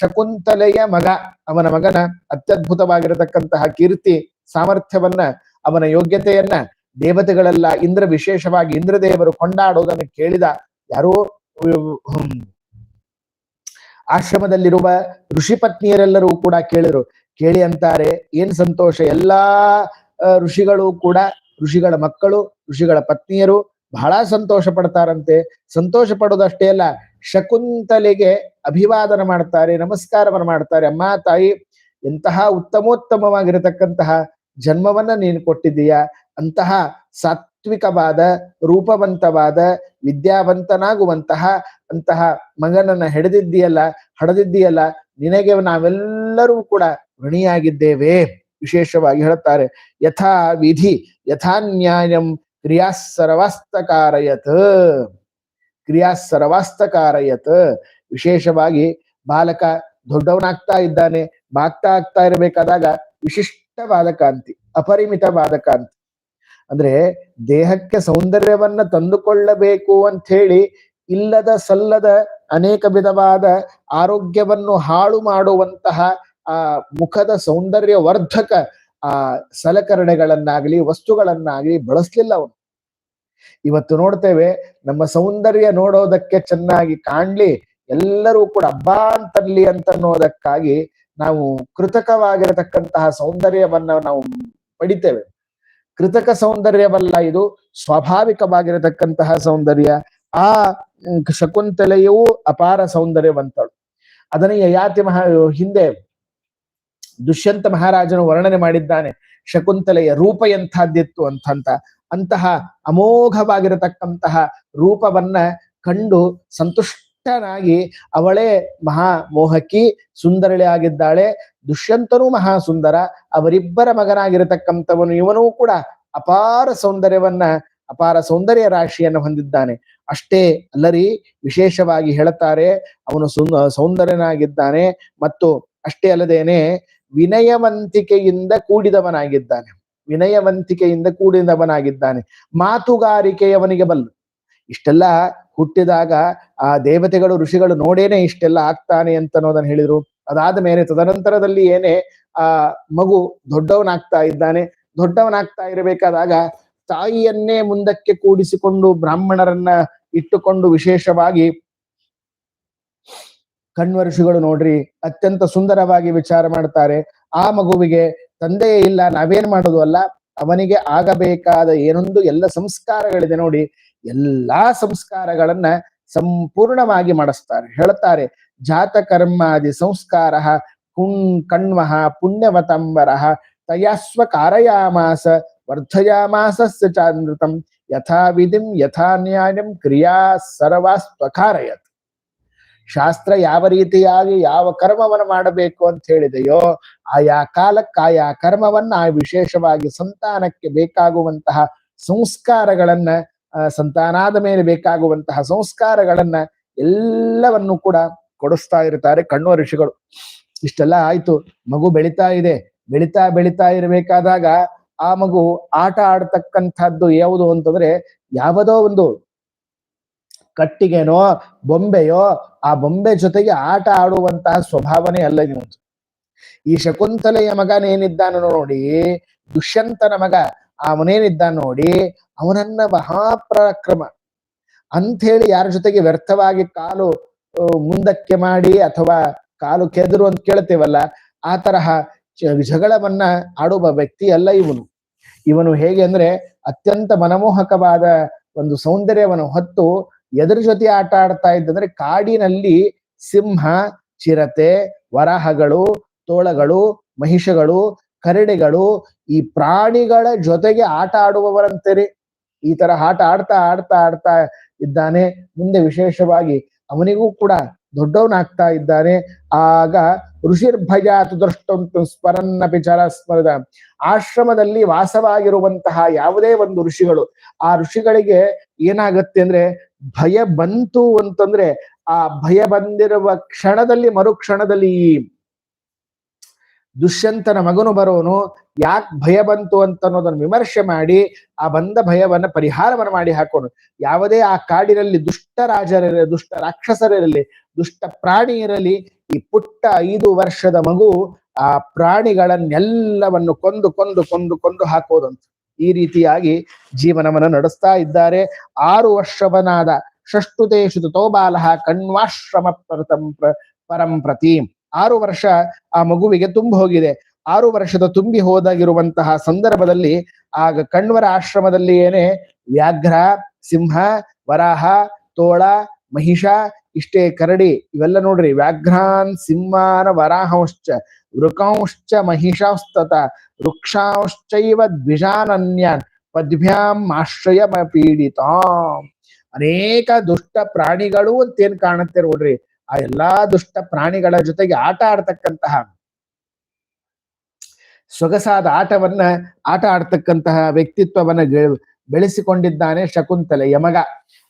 ಶಕುಂತಲೆಯ ಮಗ, ಅವನ ಮಗನ ಅತ್ಯದ್ಭುತವಾಗಿರತಕ್ಕಂತಹ ಕೀರ್ತಿ, ಸಾಮರ್ಥ್ಯವನ್ನ, ಅವನ ಯೋಗ್ಯತೆಯನ್ನ ದೇವತೆಗಳೆಲ್ಲ, ಇಂದ್ರ ವಿಶೇಷವಾಗಿ ಇಂದ್ರದೇವರು ಕೊಂಡಾಡುವುದನ್ನು ಕೇಳಿದ ಯಾರೋ ಆಶ್ರಮದಲ್ಲಿರುವ ಋಷಿ ಪತ್ನಿಯರೆಲ್ಲರೂ ಕೂಡ ಕೇಳಿದರು. ಕೇಳಿ ಅಂತಾರೆ, ಏನ್ ಸಂತೋಷ? ಎಲ್ಲಾ ಋಷಿಗಳು ಕೂಡ, ಋಷಿಗಳ ಮಕ್ಕಳು, ಋಷಿಗಳ ಪತ್ನಿಯರು ಬಹಳ ಸಂತೋಷ ಪಡ್ತಾರಂತೆ. ಸಂತೋಷ ಪಡೋದಷ್ಟೇ ಅಲ್ಲ, ಶಕುಂತಲೆಗೆ ಅಭಿವಾದನ ಮಾಡ್ತಾರೆ, ನಮಸ್ಕಾರವನ್ನು ಮಾಡ್ತಾರೆ. ಅಮ್ಮ, ತಾಯಿ, ಎಂತಹ ಉತ್ತಮೋತ್ತಮವಾಗಿರತಕ್ಕಂತಹ ಜನ್ಮವನ್ನ ನೀನು ಕೊಟ್ಟಿದ್ದೀಯಾ, ಅಂತಹ ಸಾತ್ವಿಕವಾದ, ರೂಪವಂತವಾದ, ವಿದ್ಯಾವಂತನಾಗುವಂತಹ, ಅಂತಹ ಮಗನನ್ನ ಹಿಡಿದಿದ್ದೀಯಲ್ಲ, ಹಡದಿದ್ದೀಯಲ್ಲ, ನಿನಗೆ ನಾವೆಲ್ಲರೂ ಕೂಡ ಋಣಿಯಾಗಿದ್ದೇವೆ, ವಿಶೇಷವಾಗಿ ಹೇಳುತ್ತಾರೆ ಯಥಾ ವಿಧಿ ಯಥಾ ಕ್ರಿಯಾ ಸರ್ವಾಸ್ತಕಾರಯತ್ ಕ್ರಿಯಾ ಸರ್ವಾಸ್ತಕಾರಯತ್ ವಿಶೇಷವಾಗಿ ಬಾಲಕ ದೊಡ್ಡವನಾಗ್ತಾ ಇದ್ದಾನೆ ಬಾಗ್ತಾ ಆಗ್ತಾ ಇರಬೇಕಾದಾಗ ವಿಶಿಷ್ಟವಾದ ಕಾಂತಿ ಅಪರಿಮಿತವಾದ ಕಾಂತಿ ಅಂದ್ರೆ ದೇಹಕ್ಕೆ ಸೌಂದರ್ಯವನ್ನ ತಂದುಕೊಳ್ಳಬೇಕು ಅಂತ ಹೇಳಿ ಇಲ್ಲದ ಸಲ್ಲದ ಅನೇಕ ವಿಧವಾದ ಆರೋಗ್ಯವನ್ನು ಹಾಳು ಮಾಡುವಂತಹ ಆ ಮುಖದ ಸೌಂದರ್ಯ ವರ್ಧಕ ಆ ಸಲಕರಣೆಗಳನ್ನಾಗ್ಲಿ, ವಸ್ತುಗಳನ್ನಾಗ್ಲಿ ಬಳಸ್ಲಿಲ್ಲ ಅವನು. ಇವತ್ತು ನೋಡ್ತೇವೆ ನಮ್ಮ ಸೌಂದರ್ಯ ನೋಡೋದಕ್ಕೆ ಚೆನ್ನಾಗಿ ಕಾಣ್ಲಿ, ಎಲ್ಲರೂ ಕೂಡ ಹಬ್ಬ ಅಂತರ್ಲಿ ಅಂತನ್ನೋದಕ್ಕಾಗಿ ನಾವು ಕೃತಕವಾಗಿರತಕ್ಕಂತಹ ಸೌಂದರ್ಯವನ್ನ ನಾವು ಪಡಿತೇವೆ. ಕೃತಕ ಸೌಂದರ್ಯವಲ್ಲ ಇದು, ಸ್ವಾಭಾವಿಕವಾಗಿರತಕ್ಕಂತಹ ಸೌಂದರ್ಯ. ಆ ಶಕುಂತಲೆಯು ಅಪಾರ ಸೌಂದರ್ಯವಂತಳು. ಅದನ್ನ ಯಯಾತಿ ಮಹಾ, ಹಿಂದೆ ದುಷ್ಯಂತ ಮಹಾರಾಜನು ವರ್ಣನೆ ಮಾಡಿದ್ದಾನೆ, ಶಕುಂತಲೆಯ ರೂಪ ಎಂಥದ್ದಿತ್ತು ಅಂತಂತ ಅಂತಹ ಅಮೋಘವಾಗಿರತಕ್ಕಂತಹ ರೂಪವನ್ನ ಕಂಡು ಸಂತುಷ್ಟನಾಗಿ ಅವಳೇ ಮಹಾ ಮೋಹಕಿ ಸುಂದರಳೆ ಆಗಿದ್ದಾಳೆ. ದುಷ್ಯಂತನೂ ಮಹಾ ಸುಂದರ ಅವರಿಬ್ಬರ ಮಗನಾಗಿರತಕ್ಕಂಥವನು ಇವನೂ ಕೂಡ ಅಪಾರ ಸೌಂದರ್ಯವನ್ನ, ಅಪಾರ ಸೌಂದರ್ಯ ರಾಶಿಯನ್ನು ಹೊಂದಿದ್ದಾನೆ. ಅಷ್ಟೇ ಅಲ್ಲರಿ, ವಿಶೇಷವಾಗಿ ಹೇಳುತ್ತಾರೆ, ಅವನು ಸುಂದ ಸೌಂದರ್ಯನಾಗಿದ್ದಾನೆ ಮತ್ತು ಅಷ್ಟೇ ಅಲ್ಲದೇನೆ ವಿನಯವಂತಿಕೆಯಿಂದ ಕೂಡಿದವನಾಗಿದ್ದಾನೆ. ವಿನಯವಂತಿಕೆಯಿಂದ ಕೂಡಿದವನಾಗಿದ್ದಾನೆ. ಮಾತುಗಾರಿಕೆಯವನಿಗೆ ಬಲ್ಲ ಇಷ್ಟೆಲ್ಲ ಹುಟ್ಟಿದಾಗ ಆ ದೇವತೆಗಳು, ಋಷಿಗಳು ನೋಡೇನೆ ಇಷ್ಟೆಲ್ಲ ಆಗ್ತಾನೆ ಅಂತ ಅನ್ನೋದನ್ನ ಹೇಳಿದ್ರು. ಅದಾದ ಮೇಲೆ ತದನಂತರದಲ್ಲಿ ಏನೇ ಆ ಮಗು ದೊಡ್ಡವನಾಗ್ತಾ ಇದ್ದಾನೆ, ದೊಡ್ಡವನಾಗ್ತಾ ಇರಬೇಕಾದಾಗ ತಾಯಿಯನ್ನೇ ಮುಂದಕ್ಕೆ ಕೂಡಿಸಿಕೊಂಡು ಬ್ರಾಹ್ಮಣರನ್ನ ಇಟ್ಟುಕೊಂಡು ವಿಶೇಷವಾಗಿ ಕಣ್ವ ಋಷಿಗಳು ನೋಡ್ರಿ ಅತ್ಯಂತ ಸುಂದರವಾಗಿ ವಿಚಾರ ಮಾಡ್ತಾರೆ. ಆ ಮಗುವಿಗೆ ತಂದೆಯೇ ಇಲ್ಲ, ನಾವೇನ್ ಮಾಡೋದು ಅಲ್ಲ? ಅವನಿಗೆ ಆಗಬೇಕಾದ ಏನೊಂದು ಎಲ್ಲ ಸಂಸ್ಕಾರಗಳಿದೆ ನೋಡಿ, ಎಲ್ಲಾ ಸಂಸ್ಕಾರಗಳನ್ನ ಸಂಪೂರ್ಣವಾಗಿ ಮಾಡಿಸ್ತಾರೆ. ಹೇಳ್ತಾರೆ, ಜಾತಕರ್ಮಾದಿ ಸಂಸ್ಕಾರ ಕುಣ್ ಕಣ್ವಃ ಪುಣ್ಯವತಂಬರ ತಯಾಸ್ವ ಕಾರಯಾಮಾಸ ವರ್ಧಯಾಮಾಸಸ್ಯ ಚಾನೃತಂ ಯಥಾ ವಿಧಿಂ ಯಥಾ ನ್ಯಾಯಂ ಕ್ರಿಯಾ ಸರ್ವಾಸ್ವಕಾರಯತ್ ಶಾಸ್ತ್ರ ಯಾವ ರೀತಿಯಾಗಿ ಯಾವ ಕರ್ಮವನ್ನು ಮಾಡಬೇಕು ಅಂತ ಹೇಳಿದೆಯೋ ಆಯಾ ಕಾಲಕ್ಕೆ ಆಯಾ ಕರ್ಮವನ್ನ ಆ ವಿಶೇಷವಾಗಿ ಸಂತಾನಕ್ಕೆ ಬೇಕಾಗುವಂತಹ ಸಂಸ್ಕಾರಗಳನ್ನ ಸಂತಾನಾದ ಮೇಲೆ ಬೇಕಾಗುವಂತಹ ಸಂಸ್ಕಾರಗಳನ್ನ ಎಲ್ಲವನ್ನು ಕೂಡ ಕೊಡಿಸ್ತಾ ಇರ್ತಾರೆ ಕಣ್ಣು ಋಷಿಗಳು ಇಷ್ಟೆಲ್ಲ ಆಯ್ತು, ಮಗು ಬೆಳಿತಾ ಇದೆ, ಬೆಳಿತಾ ಬೆಳಿತಾ ಇರಬೇಕಾದಾಗ ಆ ಮಗು ಆಟ ಆಡ್ತಕ್ಕಂಥದ್ದು ಯಾವುದು ಅಂತಂದ್ರೆ ಯಾವುದೋ ಒಂದು ಕಟ್ಟಿಗೆನೋ, ಬೊಂಬೆಯೋ, ಆ ಬೊಂಬೆ ಜೊತೆಗೆ ಆಟ ಆಡುವಂತಹ ಸ್ವಭಾವನೆ ಅಲ್ಲ ಇವನು ಈ ಶಕುಂತಲೆಯ ಮಗನೇನಿದ್ದಾನೋ ನೋಡಿ, ದುಷ್ಯಂತನ ಮಗ ಅವನೇನಿದ್ದಾನ ನೋಡಿ, ಅವನನ್ನ ಮಹಾಪರಾಕ್ರಮ. ಅಂಥೇಳಿ ಯಾರ ಜೊತೆಗೆ ವ್ಯರ್ಥವಾಗಿ ಕಾಲು ಮುಂದಕ್ಕೆ ಮಾಡಿ ಅಥವಾ ಕಾಲು ಕೆದರು ಅಂತ ಕೇಳ್ತೇವಲ್ಲ, ಆ ತರಹ ಜಗಳವನ್ನ ಆಡುವ ವ್ಯಕ್ತಿ ಅಲ್ಲ ಇವನು. ಇವನು ಹೇಗೆ ಅಂದ್ರೆ ಅತ್ಯಂತ ಮನಮೋಹಕವಾದ ಒಂದು ಸೌಂದರ್ಯವನ್ನು ಹೊತ್ತು ಎದುರ ಜೊತೆ ಆಟ ಆಡ್ತಾ ಇದ್ದಂದ್ರೆ ಕಾಡಿನಲ್ಲಿ ಸಿಂಹ, ಚಿರತೆ, ವರಾಹಗಳು, ತೋಳಗಳು, ಮಹಿಷಗಳು, ಕರಡಿಗಳು, ಈ ಪ್ರಾಣಿಗಳ ಜೊತೆಗೆ ಆಟ ಆಡುವವರಂತೇರಿ. ಈ ತರ ಆಟ ಆಡ್ತಾ ಆಡ್ತಾ ಆಡ್ತಾ ಇದ್ದಾನೆ. ಮುಂದೆ ವಿಶೇಷವಾಗಿ ಅವನಿಗೂ ಕೂಡ ದೊಡ್ಡವನಾಗ್ತಾ ಇದ್ದಾನೆ. ಆಗ ಋಷಿರ್ಭಯಾತು ದೃಷ್ಟಂತು ಸ್ಮರನ್ನ ವಿಚಾರ ಸ್ಮರದ ಆಶ್ರಮದಲ್ಲಿ ವಾಸವಾಗಿರುವಂತಹ ಯಾವುದೇ ಒಂದು ಋಷಿಗಳು ಆ ಋಷಿಗಳಿಗೆ ಏನಾಗತ್ತೆ ಅಂದ್ರೆ ಭಯ ಬಂತು ಅಂತಂದ್ರೆ ಆ ಭಯ ಬಂದಿರುವ ಕ್ಷಣದಲ್ಲಿ, ಮರುಕ್ಷಣದಲ್ಲಿ ಈ ದುಷ್ಯಂತನ ಮಗನು ಬರೋನು. ಯಾಕೆ ಭಯ ಬಂತು ಅಂತ ಅನ್ನೋದನ್ನು ವಿಮರ್ಶೆ ಮಾಡಿ, ಆ ಬಂದ ಭಯವನ್ನ ಪರಿಹಾರವನ್ನು ಮಾಡಿ ಹಾಕೋನು. ಯಾವುದೇ ಆ ಕಾಡಿನಲ್ಲಿ ದುಷ್ಟ ರಾಜರಿರಲಿ, ದುಷ್ಟ ರಾಕ್ಷಸರಿರಲಿ, ದುಷ್ಟ ಪ್ರಾಣಿ ಇರಲಿ ಈ ಪುಟ್ಟ ಐದು ವರ್ಷದ ಮಗು ಆ ಪ್ರಾಣಿಗಳನ್ನೆಲ್ಲವನ್ನು ಕೊಂದು ಕೊಂದು ಕೊಂದು ಕೊಂದು ಹಾಕೋದಂತ. ಈ ರೀತಿಯಾಗಿ ಜೀವನವನ್ನು ನಡೆಸ್ತಾ ಇದ್ದಾರೆ. ಆರು ವರ್ಷವನಾದ ಷಷ್ಟುತೇಶು ತೋಬಾಲಹ ಕಣ್ವಾಶ್ರಮ ಪರಂ ಪ್ರತಿ. ಆರು ವರ್ಷ ಆ ಮಗುವಿಗೆ ತುಂಬ ಹೋಗಿದೆ. ಆರು ವರ್ಷದ ತುಂಬಿ ಹೋದಾಗಿರುವಂತಹ ಸಂದರ್ಭದಲ್ಲಿ ಆಗ ಕಣ್ವರ ಆಶ್ರಮದಲ್ಲಿ ಏನೇ ವ್ಯಾಘ್ರ, ಸಿಂಹ, ವರಾಹ, ತೋಳ, ಮಹಿಷ, ಇಷ್ಟೇ ಕರಡಿ, ಇವೆಲ್ಲ ನೋಡ್ರಿ ವ್ಯಾಘ್ರಾನ್, ಸಿಂಹಾನ ವರಾಹಂಶ್ಚ ವೃಕಾಂಶ್ಚ ಮಹಿಷಾಸ್ತತ ವೃಕ್ಷಾಂಶ್ಚೈವ ದ್ವಿಜಾನನ್ಯಾನ್ ಪದ್ಭ್ಯಾಂ ಆಶ್ರಯ ಪೀಡಿತ ಅನೇಕ ದುಷ್ಟ ಪ್ರಾಣಿಗಳು ಅಂತ ಏನ್ ಕಾಣುತ್ತೆ ನೋಡ್ರಿ? ಆ ಎಲ್ಲಾ ದುಷ್ಟ ಪ್ರಾಣಿಗಳ ಜೊತೆಗೆ ಆಟ ಆಡ್ತಕ್ಕಂತಹ, ಸೊಗಸಾದ ಆಟವನ್ನ, ಆಟ ಆಡ್ತಕ್ಕಂತಹ ವ್ಯಕ್ತಿತ್ವವನ್ನ ಬೆಳೆಸಿಕೊಂಡಿದ್ದಾನೆ ಶಕುಂತಲೆ, ಯಮಗ.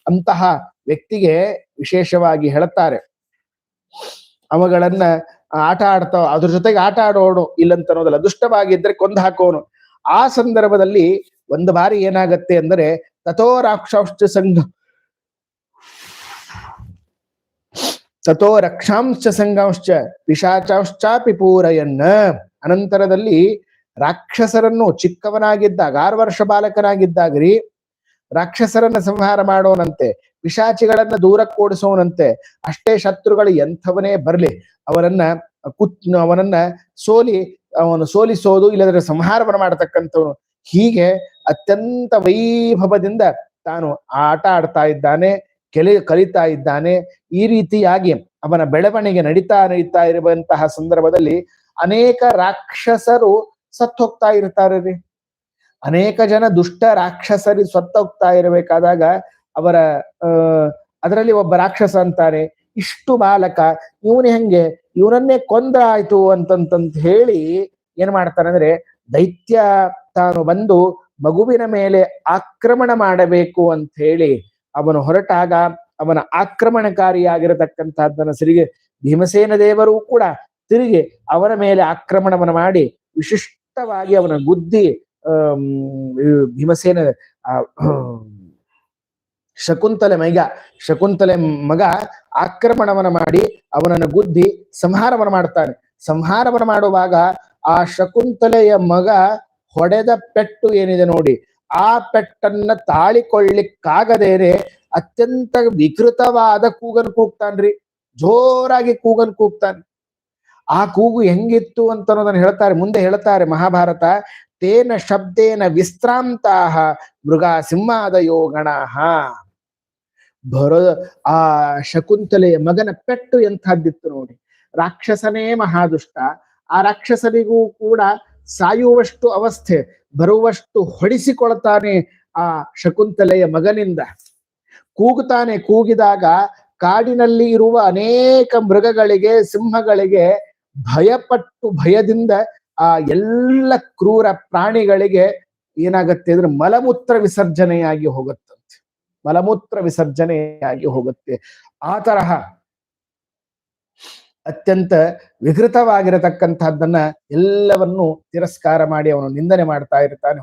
ಅಂತಹ ವ್ಯಕ್ತಿಗೆ ವಿಶೇಷವಾಗಿ ಹೇಳುತ್ತಾರೆ ಅವುಗಳನ್ನ ಆಟ ಆಡ್ತಾವ, ಅದ್ರ ಜೊತೆಗೆ ಆಟ ಆಡೋನು ಇಲ್ಲಂತ ಅನ್ನೋದಲ್ಲ, ದುಷ್ಟವಾಗಿದ್ರೆ ಕೊಂದು ಹಾಕೋನು. ಆ ಸಂದರ್ಭದಲ್ಲಿ ಒಂದು ಬಾರಿ ಏನಾಗತ್ತೆ ಅಂದರೆ, ತಥೋ ರಾಕ್ಷಾಂಶ ಸಂಘ, ತಥೋ ರಕ್ಷಾಂಶ ಸಂಘಾಂಶ್ಚ ಪಿಶಾಚಾಂಶ್ಚಾಪಿ ಪೂರಯನ್ನ ಅನಂತರದಲ್ಲಿ ರಾಕ್ಷಸರನ್ನು ಚಿಕ್ಕವನಾಗಿದ್ದಾಗ, ಆರು ವರ್ಷ ಬಾಲಕನಾಗಿದ್ದಾಗ್ರಿ, ರಾಕ್ಷಸರನ್ನ ಸಂಹಾರ ಮಾಡೋನಂತೆ. ಪಿಶಾಚಿಗಳನ್ನ ದೂರ ಕೂಡಿಸೋನಂತೆ ಅಷ್ಟೇ ಶತ್ರುಗಳು ಎಂಥವನೇ ಬರಲಿ ಅವನನ್ನ ಕುತ್, ಅವನನ್ನ ಸೋಲಿ, ಅವನು ಸೋಲಿಸೋದು ಇಲ್ಲದ್ರೆ ಸಂಹಾರವನ್ನು ಮಾಡತಕ್ಕಂಥವನು. ಹೀಗೆ ಅತ್ಯಂತ ವೈಭವದಿಂದ ತಾನು ಆಟ ಆಡ್ತಾ ಇದ್ದಾನೆ, ಕೆಲಿ, ಕಲಿತಾ ಇದ್ದಾನೆ. ಈ ರೀತಿಯಾಗಿ ಅವನ ಬೆಳವಣಿಗೆ ನಡೀತಾ ನಡೀತಾ ಇರುವಂತಹ ಸಂದರ್ಭದಲ್ಲಿ ಅನೇಕ ರಾಕ್ಷಸರು ಸತ್ತೋಗ್ತಾ ಇರ್ತಾರೆ ರೀ. ಅನೇಕ ಜನ ದುಷ್ಟ ರಾಕ್ಷಸರಿ ಸತ್ತೋಗ್ತಾ ಇರಬೇಕಾದಾಗ ಅವರ ಅದರಲ್ಲಿ ಒಬ್ಬ ರಾಕ್ಷಸ ಅಂತಾರೆ ಇಷ್ಟು ಬಾಲಕ ಇವನು ಹೆಂಗೆ ಇವನನ್ನೇ ಕೊಂದ ಆಯ್ತು ಅಂತಂತಂತ ಹೇಳಿ ಏನ್ ಮಾಡ್ತಾನೆ ಅಂದ್ರೆ ದೈತ್ಯ ತಾನು ಬಂದು ಮಗುವಿನ ಮೇಲೆ ಆಕ್ರಮಣ ಮಾಡಬೇಕು ಅಂತ ಹೇಳಿ ಅವನು ಹೊರಟಾಗ ಅವನ ಆಕ್ರಮಣಕಾರಿಯಾಗಿರತಕ್ಕಂತಹದ್ದನ್ನು ಸಿರಿಗೆ ಭೀಮಸೇನ ದೇವರು ಕೂಡ ತಿರುಗಿ ಅವನ ಮೇಲೆ ಆಕ್ರಮಣವನ್ನು ಮಾಡಿ ವಿಶಿಷ್ಟವಾಗಿ ಅವನ ಆಮ್, ಭೀಮಸೇನ ಶಕುಂತಲೆ ಮೈಗ, ಶಕುಂತಲೆ ಮಗ ಆಕ್ರಮಣವನ್ನ ಮಾಡಿ ಅವನನ್ನು ಗುದ್ದಿ ಸಂಹಾರವನ್ನು ಮಾಡ್ತಾನೆ. ಸಂಹಾರವನ್ನು ಮಾಡುವಾಗ ಆ ಶಕುಂತಲೆಯ ಮಗ ಹೊಡೆದ ಪೆಟ್ಟು ಏನಿದೆ ನೋಡಿ, ಆ ಪೆಟ್ಟನ್ನ ತಾಳಿಕೊಳ್ಳಿಕ್ಕಾಗದೇನೆ ಅತ್ಯಂತ ವಿಕೃತವಾದ ಕೂಗನ್ ಕೂಗ್ತಾನ್ರಿ. ಜೋರಾಗಿ ಕೂಗನ್ ಕೂಗ್ತಾನೆ. ಆ ಕೂಗು ಹೆಂಗಿತ್ತು ಅಂತ ಅನ್ನೋದನ್ನ ಹೇಳ್ತಾರೆ, ಮುಂದೆ ಹೇಳ್ತಾರೆ ಮಹಾಭಾರತ, ತೇನ ಶಬ್ದೇನ ವಿಶ್ರಾಂತಾಹ ಮೃಗ ಸಿಂಹಾದ ಗಣಾಹ ಬರೋ ಆ ಶಕುಂತಲೆಯ ಮಗನ ಪೆಟ್ಟು ಎಂಥದ್ದಿತ್ತು ನೋಡಿ. ರಾಕ್ಷಸನೇ ಮಹಾದುಷ್ಟ. ಆ ರಾಕ್ಷಸನಿಗೂ ಕೂಡ ಸಾಯುವಷ್ಟು ಅವಸ್ಥೆ, ಬರುವಷ್ಟು ಹೊಡಿಸಿಕೊಳ್ತಾನೆ ಆ ಶಕುಂತಲೆಯ ಮಗನಿಂದ. ಕೂಗುತ್ತಾನೆ, ಕೂಗಿದಾಗ ಕಾಡಿನಲ್ಲಿ ಇರುವ ಅನೇಕ ಮೃಗಗಳಿಗೆ, ಸಿಂಹಗಳಿಗೆ ಭಯಪಟ್ಟು ಭಯದಿಂದ ಆ ಎಲ್ಲ ಕ್ರೂರ ಪ್ರಾಣಿಗಳಿಗೆ ಏನಾಗತ್ತೆ ಅಂದ್ರೆ ಮಲಮೂತ್ರ ವಿಸರ್ಜನೆಯಾಗಿ ಹೋಗುತ್ತಂತೆ ಮಲಮೂತ್ರ ವಿಸರ್ಜನೆಯಾಗಿ ಹೋಗುತ್ತೆ. ಆ ತರಹ ಅತ್ಯಂತ ವಿಕೃತವಾಗಿರತಕ್ಕಂಥದ್ದನ್ನ ಎಲ್ಲವನ್ನು ತಿರಸ್ಕಾರ ಮಾಡಿ ಅವನು ನಿಂದನೆ ಮಾಡ್ತಾ ಇರ್ತಾನೆ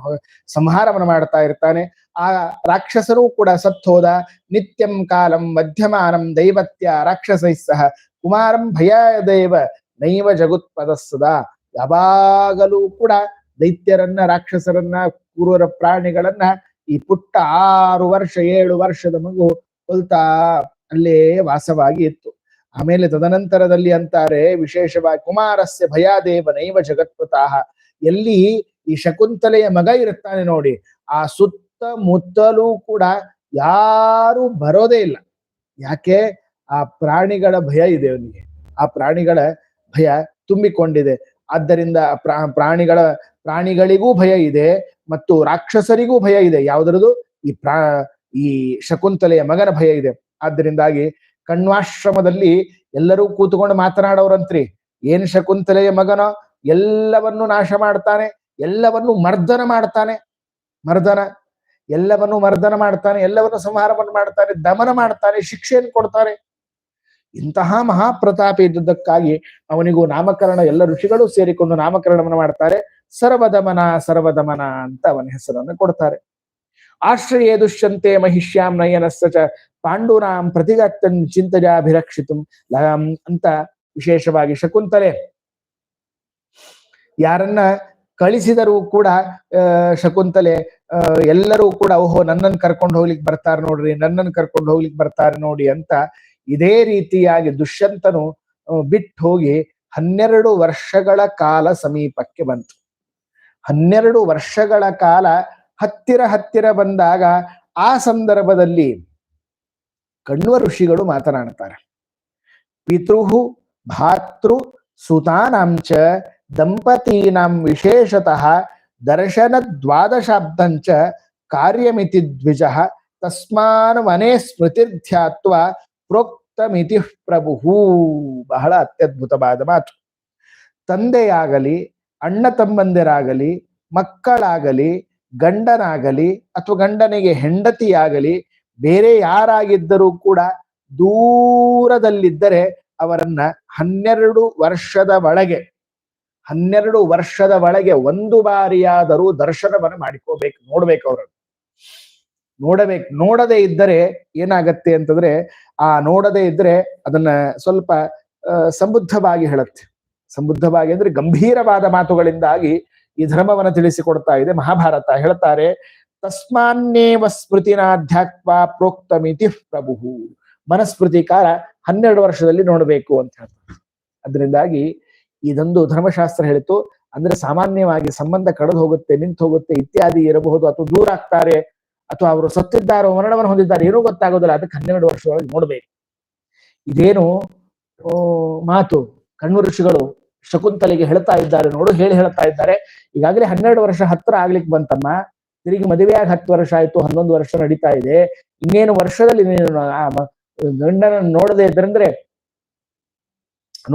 ಸಂಹಾರವನ್ನು ಮಾಡ್ತಾ ಇರ್ತಾನೆ. ಆ ರಾಕ್ಷಸರೂ ಕೂಡ ಸತ್ತೋದ ನಿತ್ಯಂ ಕಾಲಂ ಮಧ್ಯಮಾನಂ ದೈವತ್ಯ ರಾಕ್ಷಸೈ ಸಹ. ಕುಮಾರಂ ಭಯದೇವ ನೈವ ಜಗುತ್ಪದ ಸದಾ ಯಾವಾಗಲೂ ಕೂಡ ದೈತ್ಯರನ್ನ, ರಾಕ್ಷಸರನ್ನ ಕ್ರೂರ ಪ್ರಾಣಿಗಳನ್ನ ಈ ಪುಟ್ಟ ಆರು ವರ್ಷ, ಏಳು ವರ್ಷದ ಮಗು ಕೊಲ್ತಾ ಅಲ್ಲೇ ವಾಸವಾಗಿ ಇತ್ತು. ಆಮೇಲೆ ತದನಂತರದಲ್ಲಿ ಅಂತಾರೆ, ವಿಶೇಷವಾಗಿ ಕುಮಾರಸ್ಯ ಭಯಾದೇವ ನೈವ ಜಗತ್ಪತಾಹ ಎಲ್ಲಿ ಈ ಶಕುಂತಲೆಯ ಮಗ ಇರುತ್ತಾನೆ ನೋಡಿ, ಆ ಸುತ್ತ ಮುತ್ತಲೂ ಕೂಡ ಯಾರು ಬರೋದೇ ಇಲ್ಲ. ಯಾಕೆ? ಆ ಪ್ರಾಣಿಗಳ ಭಯ ಇದೆ ಅವನಿಗೆ. ಆ ಪ್ರಾಣಿಗಳ ಭಯ ತುಂಬಿಕೊಂಡಿದೆ. ಆದ್ದರಿಂದ ಪ್ರಾಣಿಗಳ, ಪ್ರಾಣಿಗಳಿಗೂ ಭಯ ಇದೆ. ಮತ್ತು ರಾಕ್ಷಸರಿಗೂ ಭಯ ಇದೆ. ಯಾವುದರದು? ಈ ಪ್ರಾ, ಈ ಶಕುಂತಲೆಯ ಮಗನ ಭಯ ಇದೆ. ಆದ್ದರಿಂದಾಗಿ ಕಣ್ವಾಶ್ರಮದಲ್ಲಿ ಎಲ್ಲರೂ ಕೂತುಕೊಂಡು ಮಾತನಾಡೋರಂತ್ರಿ. ಏನ್ ಶಕುಂತಲೆಯ ಮಗನ? ಎಲ್ಲವನ್ನು ನಾಶ ಮಾಡ್ತಾನೆ, ಎಲ್ಲವನ್ನು ಮರ್ದನ ಮಾಡ್ತಾನೆ. ಮರ್ದನ. ಎಲ್ಲವನ್ನು ಮರ್ದನ ಮಾಡ್ತಾನೆ, ಎಲ್ಲವನ್ನು ಸಂಹಾರವನ್ನು ಮಾಡ್ತಾನೆ, ದಮನ ಮಾಡ್ತಾನೆ, ಶಿಕ್ಷೆಯನ್ನು ಕೊಡ್ತಾನೆ. ಇಂತಹ ಮಹಾಪ್ರತಾಪ ಇದ್ದುದಕ್ಕಾಗಿ ಅವನಿಗೂ ನಾಮಕರಣ, ಎಲ್ಲ ಋಷಿಗಳು ಸೇರಿಕೊಂಡು ನಾಮಕರಣವನ್ನು ಮಾಡ್ತಾರೆ. ಸರ್ವದಮನ ಸರ್ವದಮನ ಅಂತ ಅವನ ಹೆಸರನ್ನು ಕೊಡ್ತಾರೆ. ಆಶ್ರಯ ದುಷ್ಯಂತೆ ಮಹಿಷ್ಯಾಂ ನಯನಸ್ಸ ಚ ಪಾಂಡುರಾಂ ಪ್ರತಿಗತ್ತನ್ ಚಿಂತಜಾಭಿರಕ್ಷಿತು ಅಂತ ವಿಶೇಷವಾಗಿ ಶಕುಂತಲೆ. ಯಾರನ್ನ ಕಳಿಸಿದರೂ ಕೂಡ ಶಕುಂತಲೆ ಎಲ್ಲರೂ ಕೂಡ ಓಹೋ ನನ್ನನ್ನು ಕರ್ಕೊಂಡು ಹೋಗ್ಲಿಕ್ಕೆ ಬರ್ತಾರೆ ನೋಡ್ರಿ, ನನ್ನನ್ನು ಕರ್ಕೊಂಡು ಹೋಗ್ಲಿಕ್ಕೆ ಬರ್ತಾರೆ ನೋಡಿ ಅಂತ ಇದೇ ರೀತಿಯಾಗಿ ದುಷ್ಯಂತನು ಬಿಟ್ಟು ಹೋಗಿ ಹನ್ನೆರಡು ವರ್ಷಗಳ ಕಾಲ ಸಮೀಪಕ್ಕೆ ಬಂತು. ಹನ್ನೆರಡು ವರ್ಷಗಳ ಕಾಲ ಹತ್ತಿರ ಹತ್ತಿರ ಬಂದಾಗ ಆ ಸಂದರ್ಭದಲ್ಲಿ ಕಣ್ವ ಋಷಿಗಳು ಮಾತನಾಡ್ತಾರೆ ಪಿತೃಹು ಭಾತೃ ಸುತಾನಾಂಚ ದಂಪತೀನಾಂ ವಿಶೇಷತಃ ದರ್ಶನ ದ್ವಾದಶಾಬ್ದಂಚ ಕಾರ್ಯಮಿತಿ ದ್ವಿಜ ತಸ್ಮಾನ್ ಮನೆ ಸ್ಮೃತಿರ್ಧ್ಯಾತ್ವ ಪ್ರೋಕ್ತಮಿತಿ ಪ್ರಭು ಬಹಳ ಅತ್ಯದ್ಭುತವಾದ ಮಾತು. ತಂದೆಯಾಗಲಿ ಅಣ್ಣ ತಮ್ಮಂದಿರಾಗಲಿ, ಮಕ್ಕಳಾಗಲಿ, ಗಂಡನಾಗಲಿ ಅಥವಾ ಗಂಡನಿಗೆ ಹೆಂಡತಿಯಾಗಲಿ, ಬೇರೆ ಯಾರಾಗಿದ್ದರೂ ಕೂಡ ದೂರದಲ್ಲಿದ್ದರೆ ಅವರನ್ನ ಹನ್ನೆರಡು ವರ್ಷದ ಒಳಗೆ, ಹನ್ನೆರಡು ವರ್ಷದ ಒಳಗೆ ಒಂದು ಬಾರಿಯಾದರೂ ದರ್ಶನವನ್ನು ಮಾಡಿಕೋಬೇಕು, ನೋಡ್ಬೇಕು ಅವರನ್ನು. ನೋಡಬೇಕು, ನೋಡದೇ ಇದ್ದರೆ ಏನಾಗತ್ತೆ ಅಂತಂದ್ರೆ, ಆ ನೋಡದೇ ಇದ್ರೆ ಅದನ್ನ ಸ್ವಲ್ಪ ಸಮೃದ್ಧವಾಗಿ ಹೇಳುತ್ತೆ. ಸಮೃದ್ಧವಾಗಿ ಅಂದ್ರೆ ಗಂಭೀರವಾದ ಮಾತುಗಳಿಂದಾಗಿ ಈ ಧರ್ಮವನ್ನು ತಿಳಿಸಿಕೊಡ್ತಾ ಇದೆ. ಮಹಾಭಾರತ ಹೇಳ್ತಾರೆ, ತಸ್ಮಾನ್ನೇವ ಸ್ಮೃತಿನಾಧ್ಯಾತ್ಮ ಪ್ರೋಕ್ತಮಿತಿ ಪ್ರಭು. ಮನಸ್ಮೃತಿಕಾರ ಹನ್ನೆರಡು ವರ್ಷದಲ್ಲಿ ನೋಡಬೇಕು ಅಂತ ಹೇಳ್ತಾರೆ. ಅದರಿಂದಾಗಿ ಇದೊಂದು ಧರ್ಮಶಾಸ್ತ್ರ ಹೇಳಿತು, ಅಂದ್ರೆ ಸಾಮಾನ್ಯವಾಗಿ ಸಂಬಂಧ ಕಳೆದು ಹೋಗುತ್ತೆ, ನಿಂತು ಹೋಗುತ್ತೆ, ಇತ್ಯಾದಿ ಇರಬಹುದು, ಅಥವಾ ದೂರ ಆಗ್ತಾರೆ, ಅಥವಾ ಅವರು ಸತ್ತಿದ್ದಾರೋ ಮರಣವನ್ನು ಹೊಂದಿದ್ದಾರೆ, ಏನೂ ಗೊತ್ತಾಗೋದಿಲ್ಲ, ಅದಕ್ಕೆ ಹನ್ನೆರಡು ವರ್ಷದೊಳಗೆ ನೋಡ್ಬೇಕು. ಇದೇನು ಮಾತು. ಕಣ್ವ ಋಷಿಗಳು ಶಕುಂತಲೆಗೆ ಹೇಳ್ತಾ ಇದ್ದಾರೆ ನೋಡು, ಹೇಳಿ ಹೇಳ್ತಾ ಇದ್ದಾರೆ. ಈಗಾಗಲೇ ಹನ್ನೆರಡು ವರ್ಷ ಹತ್ರ ಆಗ್ಲಿಕ್ಕೆ ಬಂತಮ್ಮ. ತಿರುಗಿ ಮದುವೆಯಾಗಿ ಹತ್ತು ವರ್ಷ ಆಯ್ತು, ಹನ್ನೊಂದು ವರ್ಷ ನಡೀತಾ ಇದೆ. ಇನ್ನೇನು ವರ್ಷದಲ್ಲಿ ನೀನು ಗಂಡನ ನೋಡದೆ ಇದ್ರಂದ್ರೆ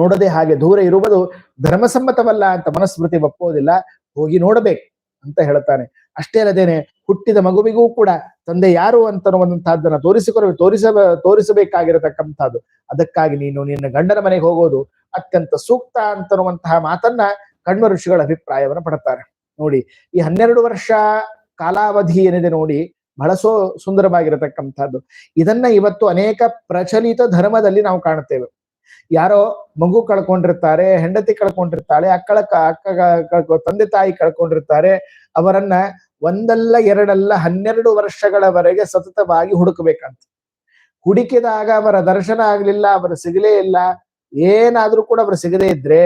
ನೋಡದೆ ಹಾಗೆ ದೂರ ಇರುವುದು ಧರ್ಮಸಮ್ಮತವಲ್ಲ ಅಂತ ಮನಸ್ಮೃತಿ ಒಪ್ಪೋದಿಲ್ಲ ಹೋಗಿ ನೋಡಬೇಕು ಅಂತ ಹೇಳ್ತಾನೆ ಅಷ್ಟೇ ಅಲ್ಲದೇನೆ ಹುಟ್ಟಿದ ಮಗುವಿಗೂ ಕೂಡ ತಂದೆ ಯಾರು ಅಂತನ್ನುವಂತಹದ್ದನ್ನ ತೋರಿಸಿಕೊಡ ತೋರಿಸ ತೋರಿಸಬೇಕಾಗಿರತಕ್ಕಂಥದ್ದು. ಅದಕ್ಕಾಗಿ ನೀನು ನಿನ್ನ ಗಂಡನ ಮನೆಗೆ ಹೋಗೋದು ಅತ್ಯಂತ ಸೂಕ್ತ ಅಂತನ್ನುವಂತಹ ಮಾತನ್ನ ಕಣ್ಮ ಋಷಿಗಳ ಅಭಿಪ್ರಾಯವನ್ನು ಪಡುತ್ತಾರೆ ನೋಡಿ, ಈ ಹನ್ನೆರಡು ವರ್ಷ ಕಾಲಾವಧಿ ಏನಿದೆ ನೋಡಿ, ಬಹಳ ಸೋ, ಸುಂದರವಾಗಿರತಕ್ಕಂಥದ್ದು. ಇದನ್ನ ಇವತ್ತು ಅನೇಕ ಪ್ರಚಲಿತ ಧರ್ಮದಲ್ಲಿ ನಾವು ಕಾಣುತ್ತೇವೆ. ಯಾರೋ ಮಗು ಕಳ್ಕೊಂಡಿರ್ತಾರೆ, ಹೆಂಡತಿ ಕಳ್ಕೊಂಡಿರ್ತಾಳೆ, ಅಕ್ಕಳ ಅಕ್ಕ ತಂದೆ ತಾಯಿ ಕಳ್ಕೊಂಡಿರ್ತಾರೆ, ಅವರನ್ನ ಒಂದಲ್ಲ ಎರಡಲ್ಲ ಹನ್ನೆರಡು ವರ್ಷಗಳವರೆಗೆ ಸತತವಾಗಿ ಹುಡುಕಬೇಕಂತ. ಹುಡುಕಿದಾಗ ಅವರ ದರ್ಶನ ಆಗ್ಲಿಲ್ಲ, ಅವರ ಸಿಗಲೇ ಇಲ್ಲ ಏನಾದ್ರೂ ಕೂಡ ಅವರು ಸಿಗದೇ ಇದ್ರೆ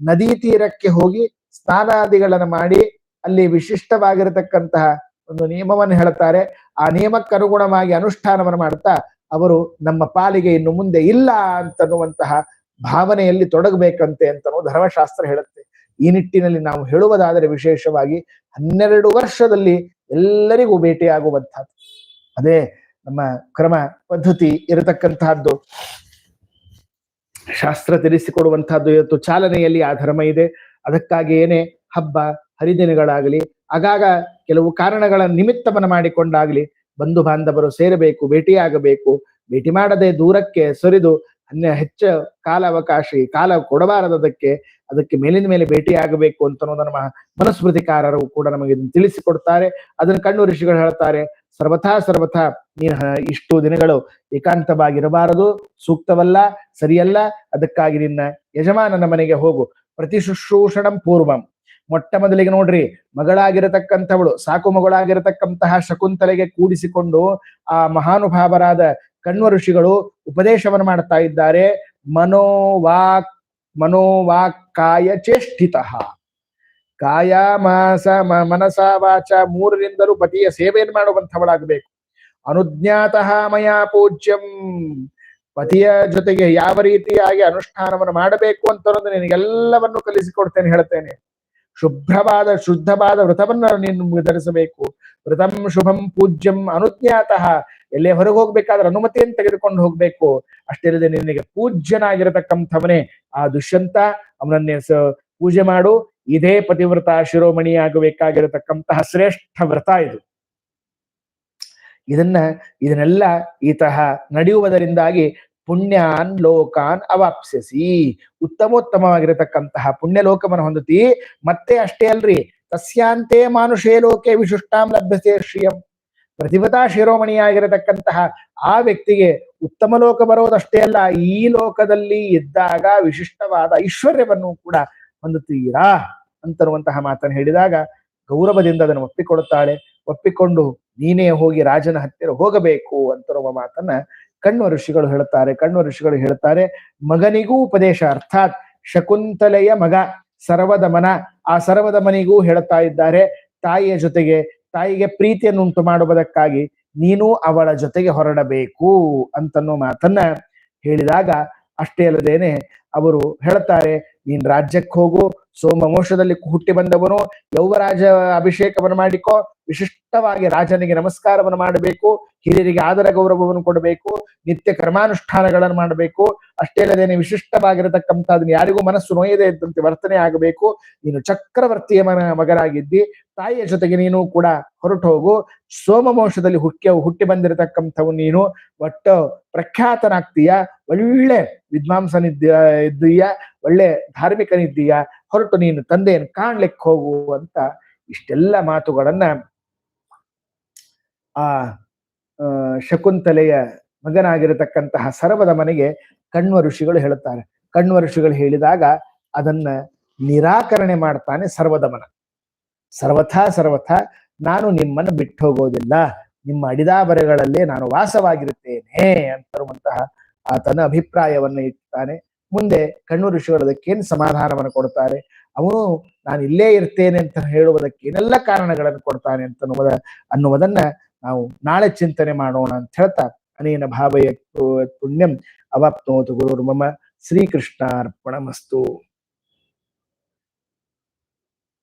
ನದಿ ತೀರಕ್ಕೆ ಹೋಗಿ ಸ್ನಾನಾದಿಗಳನ್ನು ಮಾಡಿ ಅಲ್ಲಿ ವಿಶಿಷ್ಟವಾಗಿರತಕ್ಕಂತಹ ಒಂದು ನಿಯಮವನ್ನು ಹೇಳ್ತಾರೆ ಆ ನಿಯಮಕ್ಕನುಗುಣವಾಗಿ ಅನುಷ್ಠಾನವನ್ನು ಮಾಡ್ತಾ ಅವರು ನಮ್ಮ ಪಾಲಿಗೆ ಇನ್ನು ಮುಂದೆ ಇಲ್ಲ ಅಂತನ್ನುವಂತಹ ಭಾವನೆಯಲ್ಲಿ ತೊಡಗಬೇಕಂತೆ ಅಂತನೋ ಧರ್ಮಶಾಸ್ತ್ರ ಹೇಳುತ್ತೆ. ಈ ನಿಟ್ಟಿನಲ್ಲಿ ನಾವು ಹೇಳುವುದಾದರೆ ವಿಶೇಷವಾಗಿ ಹನ್ನೆರಡು ವರ್ಷದಲ್ಲಿ ಎಲ್ಲರಿಗೂ ಭೇಟಿಯಾಗುವಂತಹದ್ದು ಅದೇ ನಮ್ಮ ಕ್ರಮ ಪದ್ಧತಿ ಇರತಕ್ಕಂತಹದ್ದು. ಶಾಸ್ತ್ರ ತಿಳಿಸಿಕೊಡುವಂತಹದ್ದು ಇವತ್ತು ಚಾಲನೆಯಲ್ಲಿ ಆ ಧರ್ಮ ಇದೆ. ಅದಕ್ಕಾಗಿ ಏನೇ ಹಬ್ಬ, ಹರಿದಿನಗಳಾಗಲಿ, ಆಗಾಗ ಕೆಲವು ಕಾರಣಗಳ ನಿಮಿತ್ತವನ್ನು ಮಾಡಿಕೊಂಡಾಗಲಿ ಬಂಧು ಬಾಂಧವರು ಸೇರಬೇಕು, ಭೇಟಿಯಾಗಬೇಕು. ಭೇಟಿ ಮಾಡದೆ ದೂರಕ್ಕೆ ಸರಿದು ಅನ್ಯ ಹೆಚ್ಚು ಕಾಲಾವಕಾಶ ಕಾಲ ಕೊಡಬಾರದಕ್ಕೆ ಅದಕ್ಕೆ ಮೇಲಿನ ಮೇಲೆ ಭೇಟಿಯಾಗಬೇಕು ಅಂತ ನಮ್ಮ ಮನಸ್ಮೃತಿಕಾರರು ಕೂಡ ನಮಗೆ ತಿಳಿಸಿಕೊಡ್ತಾರೆ. ಅದನ್ನು ಕಣ್ಣು ಋಷಿಗಳು ಹೇಳ್ತಾರೆ. ಸರ್ವಥಾ ಸರ್ವಥಾ ನೀನು ಇಷ್ಟು ದಿನಗಳು ಏಕಾಂತವಾಗಿರಬಾರದು. ಸೂಕ್ತವಲ್ಲ, ಸರಿಯಲ್ಲ, ಅದಕ್ಕಾಗಿ ನಿನ್ನ ಯಜಮಾನನ ಮನೆಗೆ ಹೋಗು. ಪ್ರತಿ ಶುಶ್ರೂಷಣಂ ಪೂರ್ವಂ. ಮೊಟ್ಟ ಮೊದಲಿಗೆ ನೋಡ್ರಿ, ಮಗಳಾಗಿರತಕ್ಕಂಥವಳು, ಸಾಕು ಮಗಳಾಗಿರತಕ್ಕಂತಹ ಶಕುಂತಲೆಗೆ ಕೂಡಿಸಿಕೊಂಡು ಆ ಮಹಾನುಭಾವರಾದ ಕಣ್ವ ಋಷಿಗಳು ಉಪದೇಶವನ್ನು ಮಾಡ್ತಾ ಇದ್ದಾರೆ. ಮನೋವಾಕ್ ಮನೋವಾಕ್ ಚೇಷ್ಟಿತಃ ಚೇಷ್ಟಿತ ಕಾಯ ಮಾಸ ಮನಸ ವಾಚ ಮೂರರಿಂದಲೂ ಪತಿಯ ಸೇವೆಯನ್ನು ಮಾಡುವಂಥವಳಾಗಬೇಕು. ಅನುಜ್ಞಾತಃ ಮಯ ಪೂಜ್ಯಂ. ಪತಿಯ ಜೊತೆಗೆ ಯಾವ ರೀತಿಯಾಗಿ ಅನುಷ್ಠಾನವನ್ನು ಮಾಡಬೇಕು ಅಂತ ನಿನಗೆಲ್ಲವನ್ನು ಕಲಿಸಿಕೊಡ್ತೇನೆ ಹೇಳ್ತೇನೆ. ಶುಭ್ರವಾದ, ಶುದ್ಧವಾದ ವ್ರತವನ್ನ ನೀನು ಧರಿಸಬೇಕು. ವ್ರತಂ ಶುಭಂ ಪೂಜ್ಯಂ ಅನುಜ್ಞಾತಃ. ಎಲ್ಲೇ ಹೊರಗೆ ಹೋಗ್ಬೇಕಾದ್ರೆ ಅನುಮತಿಯನ್ನು ತೆಗೆದುಕೊಂಡು ಹೋಗ್ಬೇಕು. ಅಷ್ಟೇ ನಿನಗೆ ಪೂಜ್ಯನಾಗಿರತಕ್ಕಂಥವನೇ ಆ ದುಷ್ಯಂತ. ಅವನನ್ನೇ ಪೂಜೆ ಮಾಡು. ಇದೇ ಪತಿವ್ರತ ಶಿರೋಮಣಿ ಆಗಬೇಕಾಗಿರತಕ್ಕಂತಹ ಶ್ರೇಷ್ಠ ವ್ರತ ಇದು. ಇದನ್ನ, ಇದನ್ನೆಲ್ಲ ಈತಹ ನಡೆಯುವುದರಿಂದಾಗಿ ಪುಣ್ಯಾನ್ ಲೋಕಾನ್ ಅವಾಪ್ಸಿಸಿ ಉತ್ತಮೋತ್ತಮವಾಗಿರತಕ್ಕಂತಹ ಪುಣ್ಯ ಲೋಕವನ್ನು ಹೊಂದುತ್ತಿ. ಮತ್ತೆ ಅಷ್ಟೇ ಅಲ್ರಿ, ತಸ್ಯಾಂತೆ ಮಾನುಷೇ ಲೋಕೆ ವಿಶಿಷ್ಟಾಂ ಲಭ್ಯತೆ ಶ್ರಿಯಂ. ಪ್ರತಿಭತಾ ಶಿರೋಮಣಿಯಾಗಿರತಕ್ಕಂತಹ ಆ ವ್ಯಕ್ತಿಗೆ ಉತ್ತಮ ಲೋಕ ಬರೋದಷ್ಟೇ ಅಲ್ಲ, ಈ ಲೋಕದಲ್ಲಿ ಇದ್ದಾಗ ವಿಶಿಷ್ಟವಾದ ಐಶ್ವರ್ಯವನ್ನು ಕೂಡ ಹೊಂದುತ್ತೀರಾ? ಅಂತರುವಂತಹ ಮಾತನ್ನು ಹೇಳಿದಾಗ ಗೌರವದಿಂದ ಅದನ್ನು ಒಪ್ಪಿಕೊಡುತ್ತಾಳೆ. ಒಪ್ಪಿಕೊಂಡು ನೀನೇ ಹೋಗಿ ರಾಜನ ಹತ್ತಿರ ಹೋಗಬೇಕು ಅಂತರುವ ಮಾತನ್ನ ಕಣ್ವ ಋಷಿಗಳು ಹೇಳುತ್ತಾರೆ. ಕಣ್ವ ಋಷಿಗಳು ಹೇಳುತ್ತಾರೆ, ಮಗನಿಗೂ ಉಪದೇಶ ಅರ್ಥಾತ್ ಶಕುಂತಲೆಯ ಮಗ ಸರ್ವದಮನ ಆ ಸರ್ವದಮನಿಗೂ ಹೇಳುತ್ತಾ ಇದ್ದಾರೆ, ತಾಯಿಯ ಜೊತೆಗೆ, ತಾಯಿಗೆ ಪ್ರೀತಿಯನ್ನು ಉಂಟು ಮಾಡುವುದಕ್ಕಾಗಿ ನೀನು ಅವಳ ಜೊತೆಗೆ ಹೊರಡಬೇಕು ಅಂತನ್ನೋ ಮಾತನ್ನ ಹೇಳಿದಾಗ ಅಷ್ಟೇ ಅಲ್ಲದೇನೆ ಅವರು ಹೇಳುತ್ತಾರೆ ನೀನ್ ರಾಜ್ಯಕ್ಕೆ ಹೋಗು ಸೋಮ ವಂಶದಲ್ಲಿ ಹುಟ್ಟಿ ಬಂದವನು ಯೌವರಾಜ ಅಭಿಷೇಕವನ್ನು ಮಾಡಿಕೋ, ವಿಶಿಷ್ಟವಾಗಿ ರಾಜನಿಗೆ ನಮಸ್ಕಾರವನ್ನು ಮಾಡಬೇಕು, ಹಿರಿಯರಿಗೆ ಆದರ ಗೌರವವನ್ನು ಕೊಡಬೇಕು, ನಿತ್ಯ ಕರ್ಮಾನುಷ್ಠಾನಗಳನ್ನು ಮಾಡಬೇಕು. ಅಷ್ಟೇ ಅಲ್ಲದೇನೆ ವಿಶಿಷ್ಟವಾಗಿರತಕ್ಕಂಥ ಅದನ್ನ ಯಾರಿಗೂ ಮನಸ್ಸು ನೋಯದೇ ಇದ್ದಂತೆ ವರ್ತನೆ ಆಗಬೇಕು. ನೀನು ಚಕ್ರವರ್ತಿಯ ಮನ, ಮಗನಾಗಿದ್ದಿ, ತಾಯಿಯ ಜೊತೆಗೆ ನೀನು ಕೂಡ ಹೊರಟು ಹೋಗು. ಸೋಮವಂಶದಲ್ಲಿ ಹುಟ್ಟಿ ಹುಟ್ಟಿ ಬಂದಿರತಕ್ಕಂಥವು ನೀನು. ಒಟ್ಟು ಪ್ರಖ್ಯಾತನಾಗ್ತೀಯ, ಒಳ್ಳೆ ವಿದ್ವಾಂಸನಿದ್ದೀಯ, ಇದ್ದೀಯ, ಒಳ್ಳೆ ಧಾರ್ಮಿಕನಿದ್ದೀಯ. ಹೊರಟು ನೀನು ತಂದೆಯನ್ನು ಕಾಣ್ಲಿಕ್ಕೆ ಹೋಗು ಅಂತ ಇಷ್ಟೆಲ್ಲ ಮಾತುಗಳನ್ನ ಆ ಶಕುಂತಲೆಯ ಮಗನಾಗಿರತಕ್ಕಂತಹ ಸರ್ವದ ಮನೆಗೆ ಕಣ್ವ ಋಷಿಗಳು ಹೇಳುತ್ತಾರೆ. ಕಣ್ವ ಋಷಿಗಳು ಹೇಳಿದಾಗ ಅದನ್ನ ನಿರಾಕರಣೆ ಮಾಡ್ತಾನೆ ಸರ್ವದಮನ ಸರ್ವಥಾ ಸರ್ವಥಾ, ನಾನು ನಿಮ್ಮನ್ನು ಬಿಟ್ಟು ಹೋಗೋದಿಲ್ಲ. ನಿಮ್ಮ ಅಡಿದಾಬರೆಗಳಲ್ಲೇ ನಾನು ವಾಸವಾಗಿರುತ್ತೇನೆ ಅಂತರುವಂತಹ ಆತನ ಅಭಿಪ್ರಾಯವನ್ನು ಇಡ್ತಾನೆ ಮುಂದೆ ಕಣ್ಣು ಋಷಿಗಳು ಅದಕ್ಕೇನು ಸಮಾಧಾನವನ್ನು ಕೊಡ್ತಾರೆ? ಅವನು, ನಾನು ಇಲ್ಲೇ ಇರ್ತೇನೆ ಅಂತ ಹೇಳುವುದಕ್ಕೆ ಏನೆಲ್ಲ ಕಾರಣಗಳನ್ನು ಕೊಡ್ತಾನೆ ಅಂತ ಅನ್ನುವುದ, ಅನ್ನುವುದನ್ನ ನಾವು ನಾಳೆ ಚಿಂತನೆ ಮಾಡೋಣ ಅಂತ ಹೇಳ್ತಾ ಅನೇನ ಭಾವಯ ಪುಣ್ಯಂ ಅವಾಪ್ನೋತು ಗುರುರ್ಮಮ ಶ್ರೀಕೃಷ್ಣಾರ್ಪಣಮಸ್ತು.